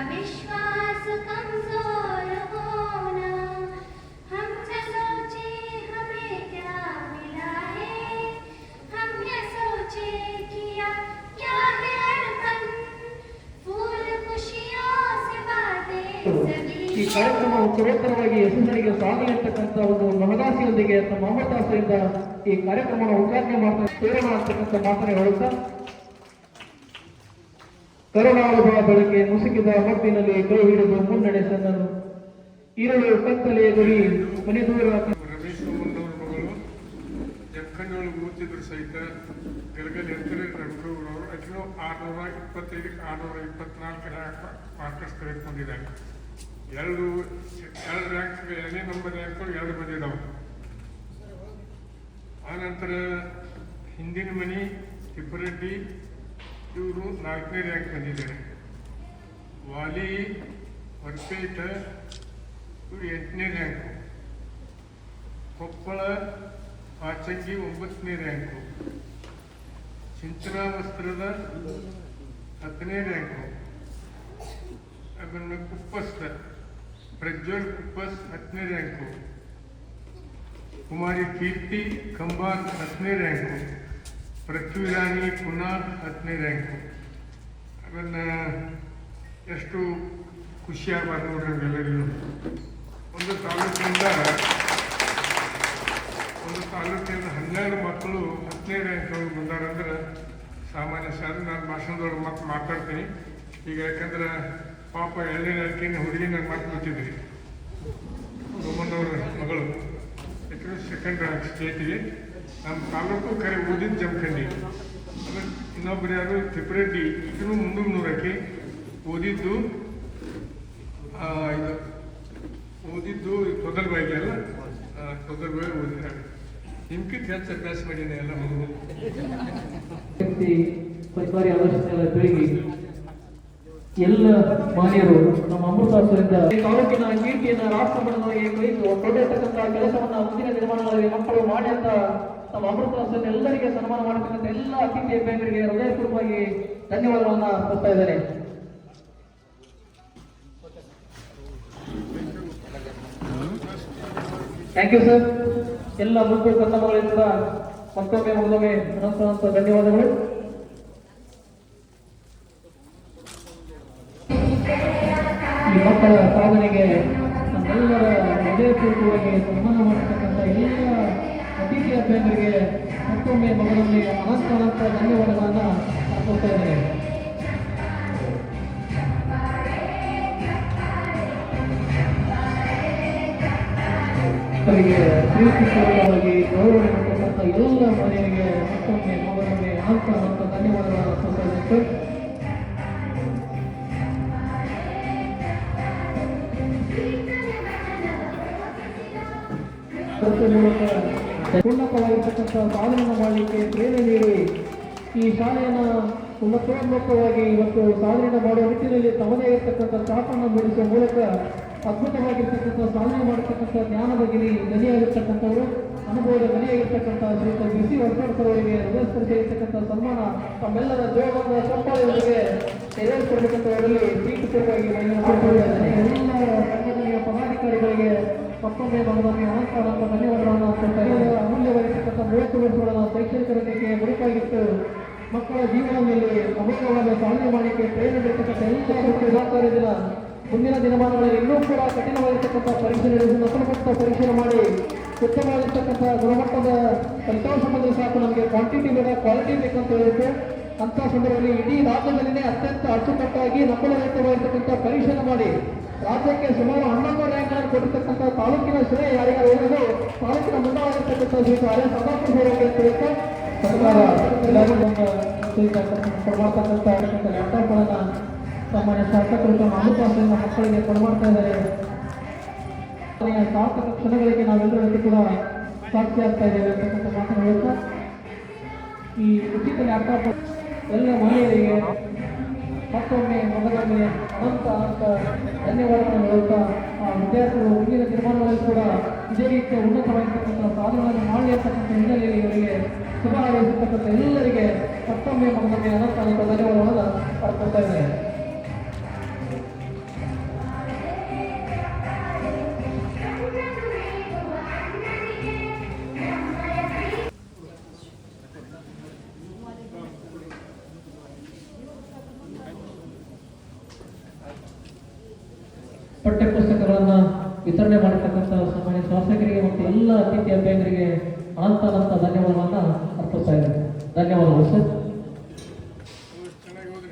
विश्वास कमजोर होना हम न सोचे हमें क्या मिला है हम न सोचे किया क्या है अड़पन फूल खुशियों से बातें सभी ಈ ಕಾರ್ಯಕ್ರಮವು ಸುರಕ್ಷರವಾಗಿ ಯಶಸ್ಸಿಗೆ ಸಾಗಿರ್ತಕ್ಕಂಥ ಒಂದು ಮಹದಾಸಿಯೊಂದಿಗೆ ತಮ್ಮ ಅಮೃತಾಸರಿಂದ ಈ ಕಾರ್ಯಕ್ರಮವನ್ನು ಉದ್ಘಾಟನೆ ಮಾಡ್ತಾ ಪ್ರೇರಣೆ ಆಗ್ತಕ್ಕಂಥ ಮಾತನ್ನು ಹೇಳುತ್ತಾ ಕರುಣಾಳುಗಳ ಬಳಕೆ ಮುಸುಕಿದ ಹೊತ್ತಿನಲ್ಲಿ ಕೈ ಹಿಡಿದು ಮುನ್ನಡೆ ಸಂದರು ಇರಳು ಕತ್ತಲೆಯ ಗುರಿ ಮನೆದೂರ ರಮೇಶ್ ಮಗಳು ಜಕ್ಕಂಡೊಳಗೆ ಕೂತಿದ್ರು ಸಹಿತ ಗಲಗಲ್ ಎತ್ತರ ರಘುರವರು ಅಕಿನೂ ಆರ್ನೂರ ಇಪ್ಪತ್ತೈದಕ್ಕೆ ಆರ್ನೂರ ಇಪ್ಪತ್ನಾಲ್ಕು ರ್ಯಾಂಕ್ ಮಾರ್ಕರ್ಸ್ ತೆಗೆದುಕೊಂಡಿದ್ದಾರೆ. ಎರಡು ಎರಡು ರ್ಯಾಂಕ್ ಎರಡನೇ ನಂಬರ್ ರ್ಯಾಂಕ್ಗಳು ಎರಡು ಬಂದಿದ್ದಾವೆ ಆನಂತರ ಹಿಂದಿನ ಮನಿ ತಿಪ್ಪರೆಡ್ಡಿ ಇವರು ನಾಲ್ಕನೇ ರ್ಯಾಂಕ್ ಬಂದಿದ್ದಾರೆ ವಾಲಿ ಹೊರಪೇಟ ಇವರು ಎಂಟನೇ ರ್ಯಾಂಕು ಕೊಪ್ಪಳ ಪಾಚಂಗಿ ಒಂಬತ್ತನೇ ರ್ಯಾಂಕು ಚಿಂಚನಾ ವಸ್ತ್ರದ ಹತ್ತನೇ ರ್ಯಾಂಕು ಅದನ್ನು ಕುಪ್ಪಸ್ ಪ್ರಜ್ವಲ್ ಕುಪ್ಪಸ್ ಹತ್ತನೇ ರ್ಯಾಂಕು ಕುಮಾರಿ ಕೀರ್ತಿ ಕಂಬಾನ್ ಹತ್ತನೇ ರ್ಯಾಂಕು ಪೃಥ್ವಿರಾಣಿ ಪುನಃ ಹತ್ತನೇ ರ್ಯಾಂಕು ಅದನ್ನು ಎಷ್ಟು ಖುಷಿಯಾಗಬಾರ್ದು ನೋಡ್ರಿ ಎಲ್ಲರಿಗೂ ಒಂದು ತಾಲೂಕಿನಿಂದ ಒಂದು ತಾಲೂಕಿನಿಂದ ಹನ್ನೆರಡು ಮಕ್ಕಳು ಹತ್ತನೇ ರ್ಯಾಂಕ್ ಬಂದಾರಂದ್ರೆ ಸಾಮಾನ್ಯ ಸರ್ ನಾನು ಭಾಷಣದೊಳಗೆ ಮತ್ತೆ ಮಾತಾಡ್ತೀನಿ. ಈಗ ಯಾಕಂದ್ರೆ ಪಾಪ ಎರಡನೇ ರ್ಯಾಂಕಿನ ಹುಡುಗಿ ನಾನು ಮಾತು ರೋಮನ್ನವ್ರ ಮಗಳು. ಯಾಕಂದ್ರೆ ಸೆಕೆಂಡ್ ರ್ಯಾಂಕ್ ಸ್ಟೇಟಿಗೆ ನಮ್ಮ ತಾಲೂಕು ಕರೆ ಓದಿದ್ದು ಜಮಖಂಡಿ. ಆಮೇಲೆ ಇನ್ನೊಬ್ರು ಯಾರು ತಿಪ್ಪರೆಡ್ಡಿ ಇದನ್ನು ಮುನ್ನೂರು ನೂರಕ್ಕೆ ಓದಿದ್ದು ಇದು ಓದಿದ್ದು ತೊದಲ್ಬಾಯಿಗೆ ಅಲ್ಲ? ತೊದಲ್ಬಾಯಿ ಓದಿದ್ದಾರೆ ನಿಮ್ಗಿಂತ ಹೆಚ್ಚು ಅಭ್ಯಾಸ ಮಾಡಿದೆ ಎಲ್ಲ ಮಗು ಎಲ್ಲ ಮಾನ್ಯರು ನಮ್ಮ ಅಮೃತಾಸರಿಂದ ತಾಲೂಕಿನ ಕೀರ್ತಿಯನ್ನ ರಾಷ್ಟ್ರ ಮಟ್ಟದವರೆಗೆ ಕೈತು ಕೊಂಡೊಯ್ತಕ್ಕಂಥ ಕೆಲಸವನ್ನ ಮುಂದಿನ ನಿರ್ಮಾಣದಲ್ಲಿ ಮಕ್ಕಳು ಮಾಡಿ ಅಂತ ನಮ್ಮ ಅಮೃತೋತ್ಸವ ಎಲ್ಲರಿಗೆ ಸನ್ಮಾನ ಮಾಡತಕ್ಕಂಥ ಎಲ್ಲ ಅತಿಥಿ ಅಭ್ಯರ್ಥಿಗಳಿಗೆ ಹೃದಯಪೂರ್ವಕವಾಗಿ ಧನ್ಯವಾದಗಳನ್ನ ಕೊಡ್ತಾ ಇದ್ದಾರೆ ಥ್ಯಾಂಕ್ ಯು ಸರ್ ಎಲ್ಲ ಕನ್ನಡಗಳಿಂದ ಕೂಡ ಮತ್ತೊಮ್ಮೆ ಮೊದಲೊಮ್ಮೆ ಅನಂತ ಧನ್ಯವಾದಗಳು. ಈ ಮಕ್ಕಳ ಸಾಧನೆಗೆ ನಮ್ಮೆಲ್ಲರ ಹೃದಯಪೂರ್ವಕವಾಗಿ ಸನ್ಮಾನ ಮಾಡತಕ್ಕಂಥ ಎಲ್ಲ ಅತಿಥಿ ಅಭ್ಯರ್ಥಿಗೆ ಮತ್ತೊಮ್ಮೆ ಮಗದೊಮ್ಮೆ ಅನಂತ ಅನಂತ ಧನ್ಯವಾದಗಳನ್ನು ಅರ್ಪಿಸ್ತಾ ಇದ್ದೇನೆ. ಅವರಿಗೆ ಪ್ರೀತಿಪೂರ್ವಕವಾಗಿ ಗೌರವ ನೀಡತಕ್ಕಂಥ ಎಲ್ಲ ಮನೆಯರಿಗೆ ಮತ್ತೊಮ್ಮೆ ಮಗನೊಮ್ಮೆ ಅನಂತ ಧನ್ಯವಾದಗಳನ್ನು ಅರ್ಪಿಸ್ತಾ ಇದ್ದೇನೆ. ಮೂಲಕ ಉನ್ನತವಾಗಿರ್ತಕ್ಕಂಥ ಸಾಧನೆಯನ್ನು ಮಾಡಲಿಕ್ಕೆ ಪ್ರೇರಣೆ ನೀಡಿ ಈ ಶಾಲೆಯನ್ನು ಉನ್ನತೋನ್ಮುಖವಾಗಿ ಇವತ್ತು ಸಾಧನೆಯನ್ನು ಮಾಡುವ ನಿಟ್ಟಿನಲ್ಲಿ ತಮ್ಮದೇ ಇರತಕ್ಕಂಥ ಚಾಪನ್ನು ಮೂಡಿಸುವ ಮೂಲಕ ಅದ್ಭುತವಾಗಿರ್ತಕ್ಕಂಥ ಸಾಧನೆ ಮಾಡತಕ್ಕಂಥ ಜ್ಞಾನದ ಗಿರಿ ಗನಿಯಾಗಿರ್ತಕ್ಕಂಥವರು ಅನುಭವದ ಗನಿಯಾಗಿರ್ತಕ್ಕಂಥ ಶ್ರೀತ ಬಿಸಿ ಅವರಿಗೆ ಹೃದಯಸ್ಪರ್ಶಿಯಾಗಿರ್ತಕ್ಕಂಥ ಸನ್ಮಾನ, ತಮ್ಮೆಲ್ಲರ ಜೋಗದ ಸಂಪಾದನೆಗೆ ಮಾಡಿಕೊಳ್ಳುತ್ತೇನೆ. ಎಲ್ಲ ಸಂಘಟನೆಯ ಪದಾಧಿಕಾರಿಗಳಿಗೆ ಮತ್ತೊಮ್ಮೆ ಬಂದವರಿಗೆ ಅನಂತ ಅನಂತ ಧನ್ಯವಾದಗಳನ್ನು ಕೊಡ್ತಾರೆ ಅಮೂಲ್ಯವಾಗಿರ್ತಕ್ಕಂಥ ಮೂವತ್ತು ವರ್ಷಗಳನ್ನು ಶೈಕ್ಷಣಿಕ ರಂಗಕ್ಕೆ ಮುಡಿಪಾಗಿತ್ತು ಮಕ್ಕಳ ಜೀವನದಲ್ಲಿ ಅಮೂಲ್ಯವಾದ ಸಾಧನೆ ಮಾಡಲಿಕ್ಕೆ ಪ್ರೇರಣೆ ನೀಡತಕ್ಕಂಥ ಎಲ್ಲ ಮುಂದಿನ ದಿನಮಾನಗಳಲ್ಲಿ ಇನ್ನೂ ಕೂಡ ಕಠಿಣವಾಗಿರ್ತಕ್ಕಂಥ ಪರೀಕ್ಷೆ ನಡೆಸಿ ನಕಲುಮುಕ್ತ ಪರೀಕ್ಷೆ ಮಾಡಿ, ಉತ್ತಮವಾಗಿರ್ತಕ್ಕಂಥ ಗುಣಮಟ್ಟದ ಫಲಿತಾಂಶ ಬಂದರೆ ಸಾಕು. ನಮಗೆ ಕ್ವಾಂಟಿಟಿ ಬೇಡ ಕ್ವಾಲಿಟಿ ಬೇಕಂತ ಹೇಳುತ್ತೆ. ಅಂತ ಸಂದರ್ಭದಲ್ಲಿ ಇಡೀ ರಾಜ್ಯದಲ್ಲಿನೇ ಅತ್ಯಂತ ಅಚ್ಚುಕಟ್ಟಾಗಿ ನಕಲುರಹಿತವಾಗಿರ್ತಕ್ಕಂಥ ಪರೀಕ್ಷೆ ಮಾಡಿ ರಾಜ್ಯಕ್ಕೆ ಸುಮಾರು ಹನ್ನೊಂದು ರ್ಯಾಂಕ್ ಅನ್ನು ಕೊಟ್ಟಿರ್ತಕ್ಕಂಥ ತಾಲೂಕಿನ ಶ್ರೇಯ ಯಾರಿಗಾರು ಏನದು ತಾಲೂಕಿನ ಮುಂದಾಗಿರ್ತಕ್ಕಂಥ ಸ್ವೀಕಾರ ಅವರಿಗೆ ಅಂತ ಹೇಳುತ್ತೆ ಸರ್ಕಾರ ಲ್ಯಾಪ್ಟಾಪ್ಗಳನ್ನು ಸಾಮಾನ್ಯ ಶಾಸಕರು ಅನುಪಾಸದಿಂದ ಮಕ್ಕಳಿಗೆ ಕೊಡ್ಮಾಡ್ತಾ ಇದ್ದಾರೆ. ಸಾರ್ಥಕ ಕ್ಷಣಗಳಿಗೆ ನಾವೆಲ್ಲರೂ ಕೂಡ ಸಾಕ್ಷಿ ಆಗ್ತಾ ಇದ್ದೇವೆ ಅಂತಕ್ಕಂಥ ಮಾತನ್ನು ಹೇಳ್ತಾ ಈ ಉಚಿತ ಲ್ಯಾಪ್ಟಾಪ್ ಎಲ್ಲ ಮಹಿಳೆಯರಿಗೆ ಮತ್ತೊಮ್ಮೆ ಮೊದಲೊಮ್ಮೆ ಅನಂತ ಅನಂತ ಧನ್ಯವಾದಗಳನ್ನು ಹೇಳುತ್ತಾ, ಆ ವಿದ್ಯಾರ್ಥಿಗಳು ಮುಂದಿನ ತೀರ್ಮಾನದಲ್ಲಿ ಕೂಡ ಇದೇ ರೀತಿಯ ಉನ್ನತವಾಗಿರ್ತಕ್ಕಂಥ ಸಾಧನೆಗಳನ್ನು ಮಾಡಲಿ ಅಂತಕ್ಕಂಥ ಹಿನ್ನೆಲೆಯಲ್ಲಿ ಇವರಿಗೆ ಶುಭ ಹಾರೈಸಿರ್ತಕ್ಕಂಥ ಎಲ್ಲರಿಗೆ ಮತ್ತೊಮ್ಮೆ ಮಗದೊಮ್ಮೆ ಅನಂತ ಅನಂತ ಧನ್ಯವಾದಗಳನ್ನು ಅರ್ಪಿಸ್ತಾ ಇದ್ದಾರೆ ವಿತರಣೆ ಮಾಡಿರ್ತಕ್ಕಂಥ ಸಾಮಾನ್ಯ ಶಾಸಕರಿಗೆ ಮತ್ತು ಎಲ್ಲ ಅತಿಥಿ ಅನಂತ ಅನಂತ ಧನ್ಯವಾದವನ್ನು ಅರ್ಪಿಸ್ತಾ ಇದ್ದೇನೆ. ಧನ್ಯವಾದಗಳು ಸರ್ ಚೆನ್ನಾಗಿ ಹೋದ್ರಿ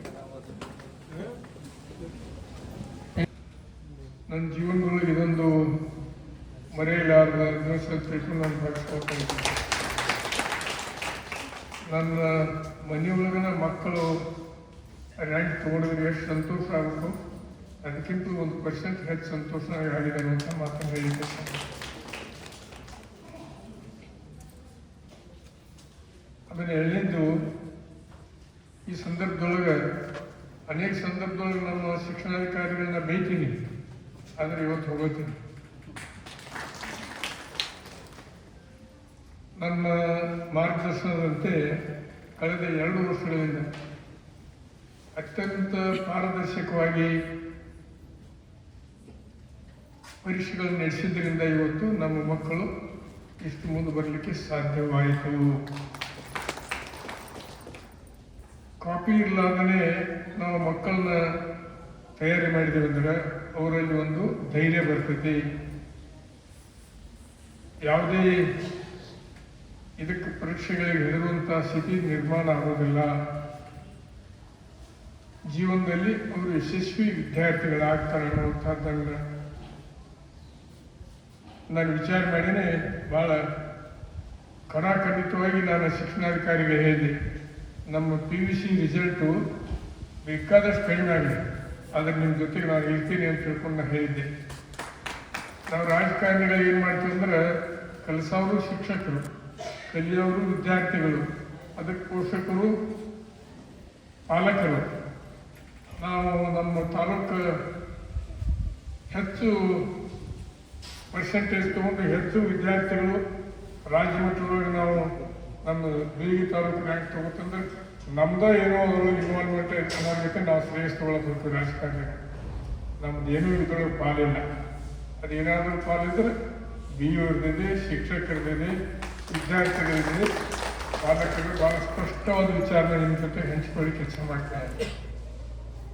ನನ್ನ ಜೀವನದೊಳಗೆ ಇದೊಂದು ಮರೆಯಲಾರದ ದಿವಸ ಅಂತ ತಿಳ್ಕೊಂಡು ನಾನು ಭಾವಿಸ್ಕೊಳ್ತೇನೆ ನನ್ನ ಮನೆಯೊಳಗಿನ ಮಕ್ಕಳು ರ್ಯಾಂಕ್ ತೊಗೊಂಡಿದ್ರೆ ಎಷ್ಟು ಸಂತೋಷ ಆಗಬೇಕು ಅದಕ್ಕಿಂತ ಒಂದು ಪರ್ಸೆಂಟ್ ಹೆಚ್ಚು ಸಂತೋಷವಾಗಿ ಆಗಿದ್ದಾರೆ ಅಂತ ಮಾತನ್ನು ಹೇಳಿದ್ದೆ. ಆಮೇಲೆ ಎರಡನೇದು ಈ ಸಂದರ್ಭದೊಳಗೆ ಅನೇಕ ಸಂದರ್ಭದೊಳಗೆ ನಮ್ಮ ಶಿಕ್ಷಣಾಧಿಕಾರಿಗಳನ್ನ ಬೈತೀನಿ ಆದರೆ ಇವತ್ತು ಹೋಗೋತೀನಿ ನಮ್ಮ ಮಾರ್ಗದರ್ಶನದಂತೆ ಕಳೆದ ಎರಡು ವರ್ಷಗಳಿಂದ ಅತ್ಯಂತ ಪಾರದರ್ಶಕವಾಗಿ ಪರೀಕ್ಷೆಗಳನ್ನು ನಡೆಸಿದ್ದರಿಂದ ಇವತ್ತು ನಮ್ಮ ಮಕ್ಕಳು ಇಷ್ಟು ಮುಂದೆ ಬರಲಿಕ್ಕೆ ಸಾಧ್ಯವಾಯಿತು. ಕಾಪಿ ಇರ್ಲಾರ್ದೇ ನಾವು ಮಕ್ಕಳನ್ನ ತಯಾರಿ ಮಾಡಿದ್ದೇವೆ ಅವರಲ್ಲಿ ಒಂದು ಧೈರ್ಯ ಬರ್ತೈತಿ. ಯಾವುದೇ ಇದಕ್ಕೆ ಪರೀಕ್ಷೆಗಳಿಗೆ ಹೆದರುವಂತಹ ಸ್ಥಿತಿ ನಿರ್ಮಾಣ ಆಗೋದಿಲ್ಲ. ಜೀವನದಲ್ಲಿ ಅವರು ಯಶಸ್ವಿ ವಿದ್ಯಾರ್ಥಿಗಳಾಗ್ತಾರೆ ಅನ್ನುವಂಥದ್ದನ್ನ ನಾನು ವಿಚಾರ ಮಾಡಿನೇ ಬಹಳ ಕಡಾಖಂಡಿತವಾಗಿ ನಾನು ಶಿಕ್ಷಣಾಧಿಕಾರಿಗೆ ಹೇಳಿದೆ. ನಮ್ಮ ಪಿ ವಿ ಸಿ ರಿಸಲ್ಟು ಬೇಕಾದಷ್ಟು ಕಡಿಮೆ ಆಗಲಿ. ಆದರೆ ನಿಮ್ಮ ಜೊತೆಗೆ ನಾನು ಇರ್ತೀನಿ ಅಂತ ತಿಳ್ಕೊಂಡು ನಾನು ಹೇಳಿದ್ದೆ. ನಾವು ರಾಜಕಾರಣಿಗಳು ಏನು ಮಾಡ್ತೀವಿ ಅಂದ್ರೆ ಕಲಿಸೋರು ಶಿಕ್ಷಕರು, ಕಲಿಯೋರು ವಿದ್ಯಾರ್ಥಿಗಳು, ಅದಕ್ಕೆ ಪೋಷಕರು ಪಾಲಕರು. ನಾವು ನಮ್ಮ ತಾಲೂಕು ಹೆಚ್ಚು ಪರ್ಸೆಂಟೇಜ್ ತಗೊಂಡು ಹೆಚ್ಚು ವಿದ್ಯಾರ್ಥಿಗಳು ರಾಜ್ಯ ಮಟ್ಟದೊಳಗೆ ನಾವು ನಮ್ಮ ಬೀಳಿಗೆ ತಾಲೂಕು ರ್ಯಾಂಕ್ ತಗೋತಂದ್ರೆ ನಮ್ದ ಏನೋ ಅದರೊಳಗೆ ಇನ್ವಾಲ್ವ್ಮೆಂಟ್ ಅನ್ನೋದಕ್ಕೆ ನಾವು ಶ್ರೇಯಸ್ ತಗೊಳಕ್ ಹೋಗ್ತೀವಿ ರಾಜಕಾರಣ ನಮ್ದು ಏನೂ ಇದ್ರೊಳಗೆ ಪಾಲಿಲ್ಲ. ಅದೇನಾದರೂ ಪಾಲಿದ್ರೆ ಬಿ ಯು ಇರ್ದಿದೆ ಶಿಕ್ಷಕರದಿದೆ ವಿದ್ಯಾರ್ಥಿಗಳಿದೆ ಪಾಲಕರು ಭಾಳ ಸ್ಪಷ್ಟವಾದ ವಿಚಾರನ ನಿಮ್ಮ ಜೊತೆ ಹಂಚಿಕೊಳ್ಳಿ ಕೆಲಸ ಮಾಡ್ತಾರೆ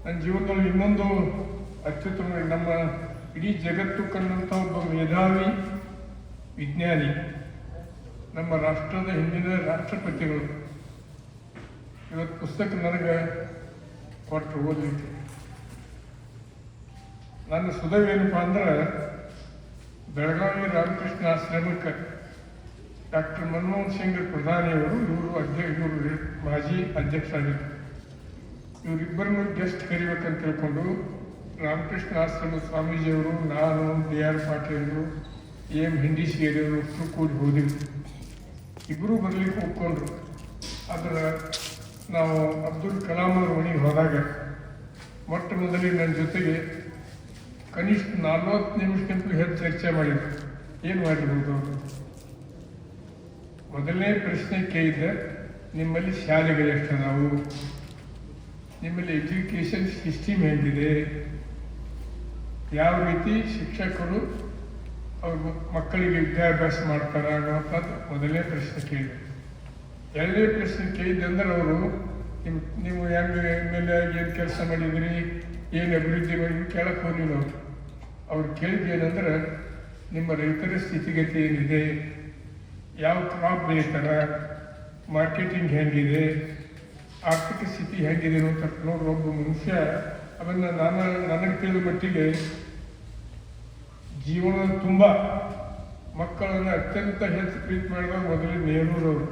ನನ್ನ ಜೀವನದಲ್ಲಿ ಇನ್ನೊಂದು ಅತ್ಯುತ್ತಮ, ನಮ್ಮ ಇಡೀ ಜಗತ್ತು ಕಂಡಂಥ ಒಬ್ಬ ಮೇಧಾವಿ, ವಿಜ್ಞಾನಿ, ನಮ್ಮ ರಾಷ್ಟ್ರದ ಹಿಂದಿನ ರಾಷ್ಟ್ರಪತಿಗಳು. ಇವತ್ತು ಪುಸ್ತಕ ನನಗೆ ಕೊಟ್ಟು ಓದಲಿಕ್ಕೆ. ನನ್ನ ಸುಧವೇನಪ್ಪ ಅಂದ್ರೆ, ಬೆಳಗಾವಿ ರಾಮಕೃಷ್ಣ ಆಶ್ರಮಕ್ಕೆ ಡಾಕ್ಟರ್ ಮನಮೋಹನ್ ಸಿಂಗ್ ಪ್ರಧಾನಿಯವರು ಇವರು ಅಧ್ಯಕ್ಷ ಇವರು ಮಾಜಿ ಅಧ್ಯಕ್ಷರಾಗಿದ್ದರು. ಇವರಿಬ್ಬರನ್ನು ಗೆಸ್ಟ್ ಕರಿಬೇಕಂತ ತಿಳ್ಕೊಂಡು ರಾಮಕೃಷ್ಣ ಆಶ್ರಮ ಸ್ವಾಮೀಜಿಯವರು, ನಾನು, ಡಿ ಆರ್ ಪಾಟೀಲರು, ಎ ಎಂ ಹಿಂಡಿಸಿಯವರು ಅಷ್ಟು ಕೂಡಿ ಹೋದಿವಿ. ಇಬ್ಬರೂ ಬರಲಿಕ್ಕೆ ಒಪ್ಕೊಂಡ್ರು. ಆದ್ರೆ ನಾವು ಅಬ್ದುಲ್ ಕಲಾಂ ಅವ್ರ ಮನೆಗೆ ಹೋದಾಗ, ಮೊಟ್ಟ ಮೊದಲಿಗೆ ನನ್ನ ಜೊತೆಗೆ ಕನಿಷ್ಠ ನಲ್ವತ್ತು ನಿಮಿಷಕ್ಕಿಂತ ಹೆಚ್ಚು ಚರ್ಚೆ ಮಾಡಿದ್ರು. ಏನು ಮಾಡಿರ್ಬೋದು ಅವರು? ಮೊದಲನೇ ಪ್ರಶ್ನೆ ಕೇಳಿದ್ದೆ, ನಿಮ್ಮಲ್ಲಿ ಶಾಲೆಗಳು ನಾವು ನಿಮ್ಮಲ್ಲಿ ಎಜುಕೇಷನ್ ಸಿಸ್ಟಮ್ ಹೇಗಿದೆ? ಯಾವ ರೀತಿ ಶಿಕ್ಷಕರು ಅವ್ರ ಮಕ್ಕಳಿಗೆ ವಿದ್ಯಾಭ್ಯಾಸ ಮಾಡ್ತಾರ ಅನ್ನೋಂಥದ್ದು ಮೊದಲನೇ ಪ್ರಶ್ನೆ ಕೇಳಿದೆ. ಎರಡನೇ ಪ್ರಶ್ನೆ ಕೇಳಿದ್ದಂದ್ರೆ ಅವರು, ನಿಮ್, ನೀವು ಹೆಂಗೆ ಎಂ ಎಲ್ ಎ ಏನು ಕೆಲಸ ಮಾಡಿದ್ರಿ, ಏನು ಅಭಿವೃದ್ಧಿ ಮಾಡಿದ್ರಿ ಕೇಳಕ್ಕೆ ಹೋಗಿಲ್ಲ ಅವರು. ಅವ್ರು ಕೇಳಿದ್ದು ಏನಂದ್ರೆ, ನಿಮ್ಮ ರೈತರ ಸ್ಥಿತಿಗತಿ ಏನಿದೆ, ಯಾವ ಕ್ರಾಪ್ ಬೆಳೀತಾರೆ ಮಾರ್ಕೆಟಿಂಗ್ ಹೆಂಗಿದೆ, ಆರ್ಥಿಕ ಸ್ಥಿತಿ ಹೆಂಗಿದೆ ಅಂತ ನೋಡಿ ಒಬ್ಬ ಮನುಷ್ಯ ಅದನ್ನು ನಾನು ನನಗೆ ತಿಳಿದ ಮಟ್ಟಿಗೆ ಜೀವನ ತುಂಬ ಮಕ್ಕಳನ್ನು ಅತ್ಯಂತ ಹೆಚ್ಚು ಪ್ರೀತಿ ಮಾಡಿದವರು ಮೊದಲು ನೆಹರೂರವರು.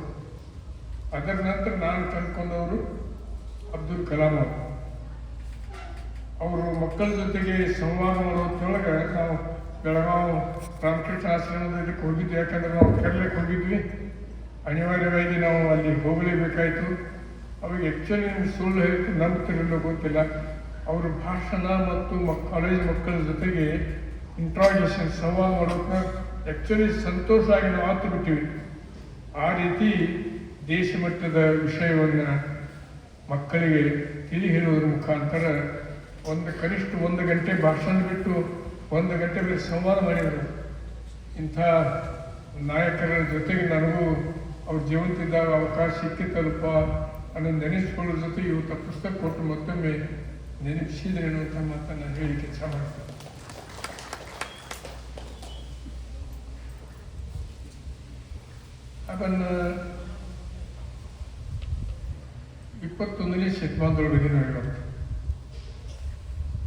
ಅದರ ನಂತರ ನಾನು ಕಲ್ತ್ಕೊಂಡವರು ಅಬ್ದುಲ್ ಕಲಾಂ ಅವರು. ಅವರು ಮಕ್ಕಳ ಜೊತೆಗೆ ಸಂವಾದ ಮಾಡೋದ್ರೊಳಗೆ ನಾವು ಬೆಳಗಾವಿ ರಾಮಕೃಷ್ಣ ಆಶ್ರಮದ ಇದಕ್ಕೆ ಹೋಗಿದ್ವಿ. ಯಾಕಂದ್ರೆ ನಾವು ಕೇರಳಕ್ಕೆ ಹೋಗಿದ್ವಿ. ಅನಿವಾರ್ಯವಾಗಿ ನಾವು ಅಲ್ಲಿ ಹೋಗಲೇಬೇಕಾಯಿತು. ಅವಾಗ ಆ್ಯಕ್ಚುಲಿ ಸುಳ್ಳು ಹೇಳ್ತು ನಂಬ್ತಿರಲಿಲ್ಲ ಗೊತ್ತಿಲ್ಲ. ಅವರು ಭಾಷಣ ಮತ್ತು ಮಕ್ ಕಾಲೇಜ್ ಮಕ್ಕಳ ಜೊತೆಗೆ ಇಂಟ್ರಾಗೇಷನ್ ಸಂವಾದ ಮಾಡೋದನ್ನ ಆ್ಯಕ್ಚುಲಿ ಸಂತೋಷ ಆಗಿ ನಾವು ಆತು ಬಿಟ್ಟಿವಿ. ಆ ರೀತಿ ದೇಶ ಮಟ್ಟದ ವಿಷಯವನ್ನು ಮಕ್ಕಳಿಗೆ ತಿಳಿ ಹೇಳುವುದರ ಮುಖಾಂತರ ಒಂದು ಕನಿಷ್ಠ ಒಂದು ಗಂಟೆ ಭಾಷಣ ಬಿಟ್ಟು ಒಂದು ಗಂಟೆ ಮೇಲೆ ಸಂವಾದ ಮಾಡಿದರು. ಇಂಥ ನಾಯಕರ ಜೊತೆಗೆ ನನಗೂ ಅವ್ರ ಜೀವಂತಿದ್ದಾಗ ಅವಕಾಶ ಸಿಕ್ಕಿತ್ತಲ್ಲಪ್ಪ ಅನ್ನೋದು ನೆನೆಸ್ಕೊಳ್ಳೋ ಜೊತೆ ಇವತ್ತು ಪುಸ್ತಕ ಕೊಟ್ಟು ಮತ್ತೊಮ್ಮೆ ನೆನಪಿಸಿದ್ರೆ ಅನ್ನುವಂಥ ಮಾತನ್ನು ಹೇಳಿ ಕೆಲಸ ಮಾಡ್ತೀನಿ ಅದನ್ನು ಇಪ್ಪತ್ತೊಂದನೇ ಶತಮಾನದೊಳಗೆ ಇವತ್ತು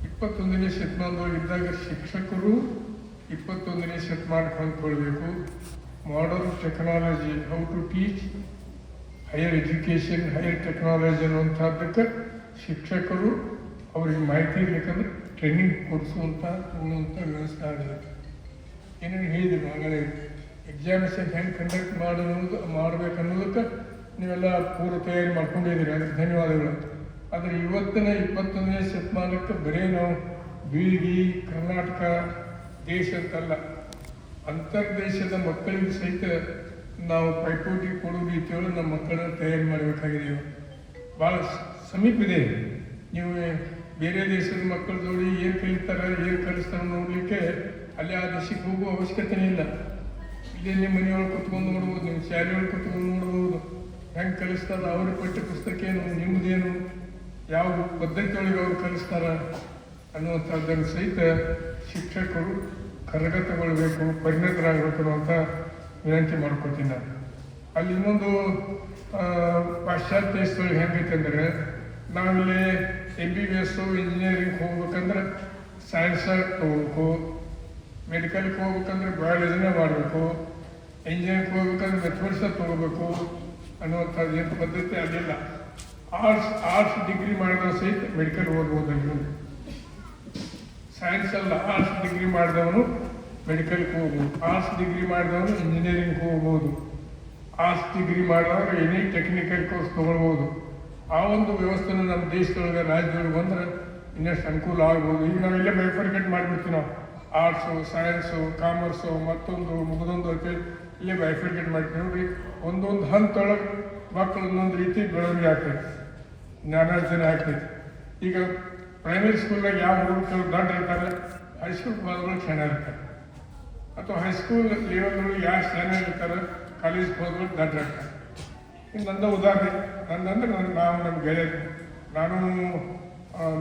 ಇಪ್ಪತ್ತೊಂದನೇ ಶತಮಾನದೊಳಗಿದ್ದಾಗ ಶಿಕ್ಷಕರು ಇಪ್ಪತ್ತೊಂದನೇ ಶತಮಾನಕ್ಕೆ ಹೊಂದ್ಕೊಳ್ಬೇಕು. Modern technology how to teach higher education higher technology ಅನ್ನುವಂಥದ್ದಕ್ಕೆ ಶಿಕ್ಷಕರು ಅವರಿಗೆ ಮಾಹಿತಿ ಬೇಕಂದ್ರೆ ಟ್ರೈನಿಂಗ್ ಕೊಡಿಸುವಂಥ ಅನ್ನುವಂಥ ವ್ಯವಸ್ಥೆ ಆಗಬೇಕು ಏನೇನು ಹೇಳಿದ್ರು ಆಗಲೇ ಎಕ್ಸಾಮಿನೇಷನ್ ಹೆಂಗೆ ಕಂಡಕ್ಟ್ ಮಾಡೋದು ಮಾಡಬೇಕನ್ನೋದಕ್ಕೆ ನೀವೆಲ್ಲ ಪೂರ್ವ ತಯಾರಿ ಮಾಡ್ಕೊಂಡಿದ್ದೀರಿ ಅದಕ್ಕೆ ಧನ್ಯವಾದಗಳು. ಆದರೆ ಇವತ್ತಿನ ಇಪ್ಪತ್ತೊಂದನೇ ಶತಮಾನಕ್ಕೆ ಬರೀ ನಾವು ಬೀದಿ, ಕರ್ನಾಟಕ, ದೇಶ ಅಂತಲ್ಲ, ಅಂತರ್ದೇಶದ ಮಕ್ಕಳಿಗೆ ಸಹಿತ ನಾವು ಪೈಪೋಟಿ ಕೊಡೋ ರೀತಿಯೊಳಗೆ ನಮ್ಮ ಮಕ್ಕಳನ್ನು ತಯಾರಿ ಮಾಡಬೇಕಾಗಿದೆ. ಭಾಳ ಸಮೀಪಿದೆ ನೀವು ಬೇರೆ ದೇಶದ ಮಕ್ಕಳ ಜೋಡಿ ಏನು ಕಲಿತಾರೆ, ಏನು ಕಲಿಸ್ತಾರೆ ನೋಡಲಿಕ್ಕೆ ಅಲ್ಲಿ ಆ ದೇಶಕ್ಕೆ ಹೋಗುವ ಅವಶ್ಯಕತೆ ಇಲ್ಲ. ಇಲ್ಲಿ ನಿಮ್ಮ ಮನೆಯೊಳಗೆ ಕುತ್ಕೊಂಡು ನೋಡ್ಬೋದು ನಿಮ್ಮ ಶಾಲೆಯೊಳಗೆ ಕುತ್ಕೊಂಡು ನೋಡ್ಬೋದು. ಹೆಂಗೆ ಕಲಿಸ್ತಾರ, ಅವ್ರ ಪಠ್ಯ ಪುಸ್ತಕ ಏನು ನಿಮ್ಮದೇನು ಯಾವ ಪದ್ಧತಿಯೊಳಗೆ ಅವ್ರು ಕಲಿಸ್ತಾರ ಅನ್ನುವಂಥದ್ದನ್ನು ಸಹಿತ ಶಿಕ್ಷಕರು ಕರಗತಗೊಳ್ಬೇಕು, ಪರಿಣತರಾಗಬೇಕು ಅಂತ ವಿನಂತಿ ಮಾಡ್ಕೊತೀನಿ ನಾನು. ಅಲ್ಲಿ ಇನ್ನೊಂದು ಪಾಶ್ಚಾತ್ಯ ದೇಶದೊಳಗೆ ಹೆಂಗೈತೆ ಅಂದರೆ ನಾವಿಲ್ಲಿ M B B S engineering ಹೋಗ್ಬೇಕಂದ್ರೆ ಸೈನ್ಸ್ ತಗೋಬೇಕು ಮೆಡಿಕಲ್ಗೆ ಹೋಗ್ಬೇಕಂದ್ರೆ ಬಯಾಲಜಿನೇ ಮಾಡಬೇಕು ಇಂಜಿನಿಯರಿಂಗ್ ಹೋಗ್ಬೇಕಂದ್ರೆ ಮೆಥಮೆಟಿಕ್ಸ್ ತಗೋಬೇಕು ಅನ್ನುವಂಥದ್ದು ಏನು ಪದ್ಧತಿ ಅಲ್ಲಿಲ್ಲ. ಆರ್ಟ್ಸ್ ಆರ್ಟ್ಸ್ ಡಿಗ್ರಿ ಮಾಡಿದವ ಸಹಿತ ಮೆಡಿಕಲ್ ಓದ್ಬೋದು ಅಲ್ಲಿ ಸೈನ್ಸ್ ಅಲ್ಲ ಆರ್ಟ್ಸ್ ಡಿಗ್ರಿ ಮಾಡಿದವನು ಮೆಡಿಕಲ್ಗೆ ಹೋಗ್ಬೋದು. ಆರ್ಟ್ಸ್ ಡಿಗ್ರಿ ಮಾಡಿದವನು ಇಂಜಿನಿಯರಿಂಗ್ ಹೋಗ್ಬೋದು. ಆರ್ಟ್ಸ್ ಡಿಗ್ರಿ ಮಾಡಿದವರು ಎನಿ ಟೆಕ್ನಿಕಲ್ ಕೋರ್ಸ್ ತೊಗೊಳ್ಬೋದು. ಆ ಒಂದು ವ್ಯವಸ್ಥೆನ ನಮ್ಮ ದೇಶದೊಳಗೆ ರಾಜ್ಯದೊಳಗೆ ಬಂದ್ರೆ ಇನ್ನಷ್ಟು ಅನುಕೂಲ ಆಗ್ಬೋದು. ಈಗ ನಾವೆಲ್ಲ ಬೈಫರ್ಕೇಟ್ ಮಾಡಿಬಿಡ್ತೀವಿ ನಾವು. ಆರ್ಟ್ಸು ಸೈನ್ಸು ಕಾಮರ್ಸು ಮತ್ತೊಂದು ಮುಗಿದೊಂದು ಅಂತೇಳಿ ಇಲ್ಲೇ ಬೈಫರ್ಕೇಟ್ ಮಾಡ್ತೀವಿ. ನೋಡ್ರಿ ಒಂದೊಂದು ಹಂತೊಳಗೆ ಮಕ್ಕಳು ಒಂದೊಂದು ರೀತಿ ಬೆಳವಣಿಗೆ ಆಗ್ತೈತಿ ಜ್ಞಾನಾರ್ಜನೆ ಆಗ್ತೈತಿ ಈಗ ಪ್ರೈಮರಿ ಸ್ಕೂಲ್ನಾಗ ಯಾವ ಹುಡುಗರು ದೊಡ್ಡ ಇರ್ತಾರೆ ಹೈಸ್ಕೂಲ್ ಹೋದಗಳು ಚೆನ್ನಾಗಿರ್ತಾರೆ ಅಥವಾ ಹೈಸ್ಕೂಲ್ ಲೆವೆಲ್ಗಳು ಯಾರು ಚೆನ್ನಾಗಿರ್ತಾರೆ ಕಾಲೇಜ್ ಹೋದಗಳು ದೊಡ್ಡ ಇರ್ತಾರೆ. ಈಗ ನನ್ನ ಉದಾಹರಣೆ. ನನ್ನಂದ್ರೆ ನಾನು ನಾವು ನಮ್ಮ ಗೆಳೆಯರು ನಾನು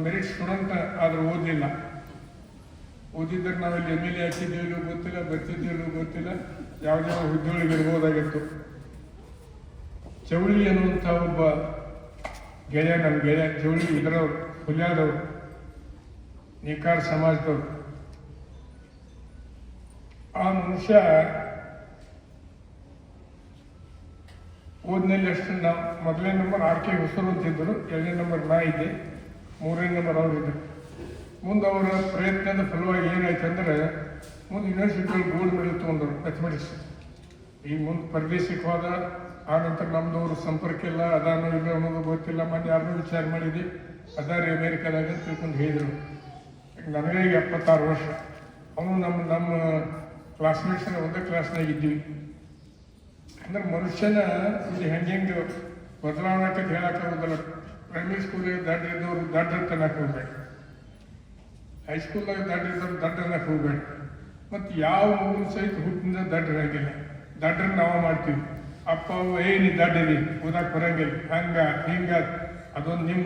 ಮೆರಿಟ್ ಸ್ಟೂಡೆಂಟ್ ಆದರೂ ಓದಲಿಲ್ಲ ನಾವು ಇಲ್ಲಿ ಎಂ ಎಲ್ ಎ ಹಾಕಿದ್ದೀವಿ ಗೊತ್ತಿಲ್ಲ, ಬರ್ತಿದ್ದೀವಿ ಗೊತ್ತಿಲ್ಲ. ಯಾವುದೇ ಹುದ್ದೆಗಳಿಗೆ ಇರ್ಬೋದಾಗಿತ್ತು. ಚೌಳಿ ಅನ್ನುವಂಥ ಒಬ್ಬ ಗೆಳೆಯ, ನಮ್ಮ ಗೆಳೆಯ, ಚೌಳಿ ಇದರವ್ರು, ಹುಲ್ಯಾದವ್ರು ನೇಕಾರ ಸಮಾಜದವ್ರು. ಆ ಮನುಷ್ಯ ಓದಿನಲ್ಲಿ ಅಷ್ಟು ನಾವು ಮೊದಲನೇ ನಂಬರ್ ಆರ್ ಕೆ ಹೊಸರು ಅಂತಿದ್ದರು, ಎರಡನೇ ನಂಬರ್ ನಾ ಇದ್ದೆ ಮೂರನೇ ನಂಬರ್ ಅವ್ರು ಇದ್ದರು ಮುಂದೆ ಅವರ ಪ್ರಯತ್ನದ ಫಲವಾಗಿ ಏನಾಯ್ತು ಅಂದರೆ, ಮುಂದೆ ಯೂನಿವರ್ಸಿಟಿಯಲ್ಲಿ ಗೋಲ್ಡ್ ಮೆಡಲ್ ತೊಗೊಂಡರು ಮ್ಯಾಥಮೆಟಿಕ್ಸ್ ಈಗ ಮುಂದೆ ಪರದೇಶಕ್ಕೆ ಹೋದ ಆ ನಂತರ ನಮ್ದು ಅವರು ಸಂಪರ್ಕ ಇಲ್ಲ, ಅದಾನು ಇಲ್ಲ ಅನ್ನೋದು ಗೊತ್ತಿಲ್ಲ, ಮೊನ್ನೆ ಯಾರನ್ನೂ ವಿಚಾರ ಮಾಡಿದ್ದೆ ಅದಾರಿ ಅಮೇರಿಕಾದಾಗ ತಿಳ್ಕೊಂಡು ಹೇಳಿದರು. ನನಗೆ ಎಪ್ಪತ್ತಾರು ವರ್ಷ. ಅವನು ನಮ್ಮ ನಮ್ಮ ಕ್ಲಾಸ್ಮೇಟ್ಸ್ನ ಒಂದೇ ಕ್ಲಾಸ್ನಾಗ ಇದ್ದೀವಿ ಅಂದ್ರೆ ಮನುಷ್ಯನ ಇಲ್ಲಿ ಹೆಂಗೆ ಬದಲಾವಣೆ ಅಂತ ಹೇಳಕ್ಕಾಗೋದಿಲ್ಲ ಪ್ರೈಮರಿ ಸ್ಕೂಲಿಗೆ ದಡ್ಡ ಅಂತ ಅನ್ನಕ್ಕೆ ಹೋಗ್ಬೇಡಿ. ಇದ್ದವ್ರು ದಡ್ಡ ಅನ್ನಕ್ಕೆ ಹೋಗ್ಬೇಡಿ. ಮತ್ತು ಯಾವ ಮಗು ಸಹಿತ ಹುಟ್ಟಿನಿಂದ ದಡ್ಡರಾಗಿಲ್ಲ ದಡ್ಡರ ನಾವು ಮಾಡ್ತೀವಿ. ಅಪ್ಪ ಅವ್ವ ಏ, ನೀ ದಡ್ಡರಿ ಓದಕ್ಕೆ ಬರಂಗಿಲ್ಲ. ಹಂಗ, ಹಿಂಗ, ಅದೊಂದು ನಿಮ್ಮ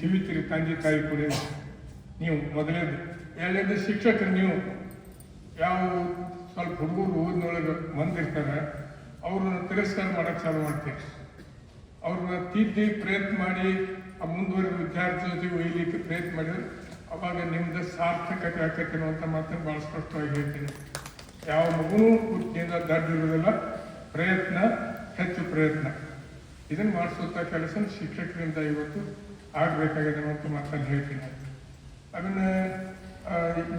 ತಿಳಿತೀರಿ ತಂದೆ ತಾಯಿ ಕೂಡ ನೀವು ಮೊದಲೇದು. ಎರಡನೇದು ಶಿಕ್ಷಕರು ನೀವು. ಯಾವ ಸ್ವಲ್ಪ ಹುಡುಗರು ಓದಿನೊಳಗೆ ಮಂದಿರ್ತಾರೆ ಅವ್ರನ್ನ ತಿರಸ್ಕಾರ ಮಾಡಕ್ಕೆ ಚಾಲು ಮಾಡ್ತೀವಿ. ಅವ್ರನ್ನ ತಿದ್ದಿ ಪ್ರಯತ್ನ ಮಾಡಿ, ಆ ಮುಂದುವರೆದ ವಿದ್ಯಾರ್ಥಿ ಜೊತೆಗೆ ಒಯ್ಯಲಿಕ್ಕೆ ಪ್ರಯತ್ನ ಮಾಡಿದ್ರೆ ಅವಾಗ ನಿಮ್ದು ಸಾರ್ಥಕತೆ ಆಕೈತೆ ಅಂತ ಮಾತನ್ನು ಭಾಳ ಸ್ಪಷ್ಟವಾಗಿ ಹೇಳ್ತೀನಿ. ಯಾವ ಮಗುನೂ ಬುದ್ಧಿಯಿಂದ ದಡ್ಡಿರುವುದಿಲ್ಲ. ಪ್ರಯತ್ನ, ಹೆಚ್ಚು ಪ್ರಯತ್ನ. ಇದನ್ನು ಮಾಡಿಸುವಂಥ ಕೆಲಸ ಶಿಕ್ಷಕರಿಂದ ಇವತ್ತು ಆಗಬೇಕಾಗಿದೆ ಅಂತ ಮಾತನ್ನು ಹೇಳ್ತೀನಿ. ಅದನ್ನು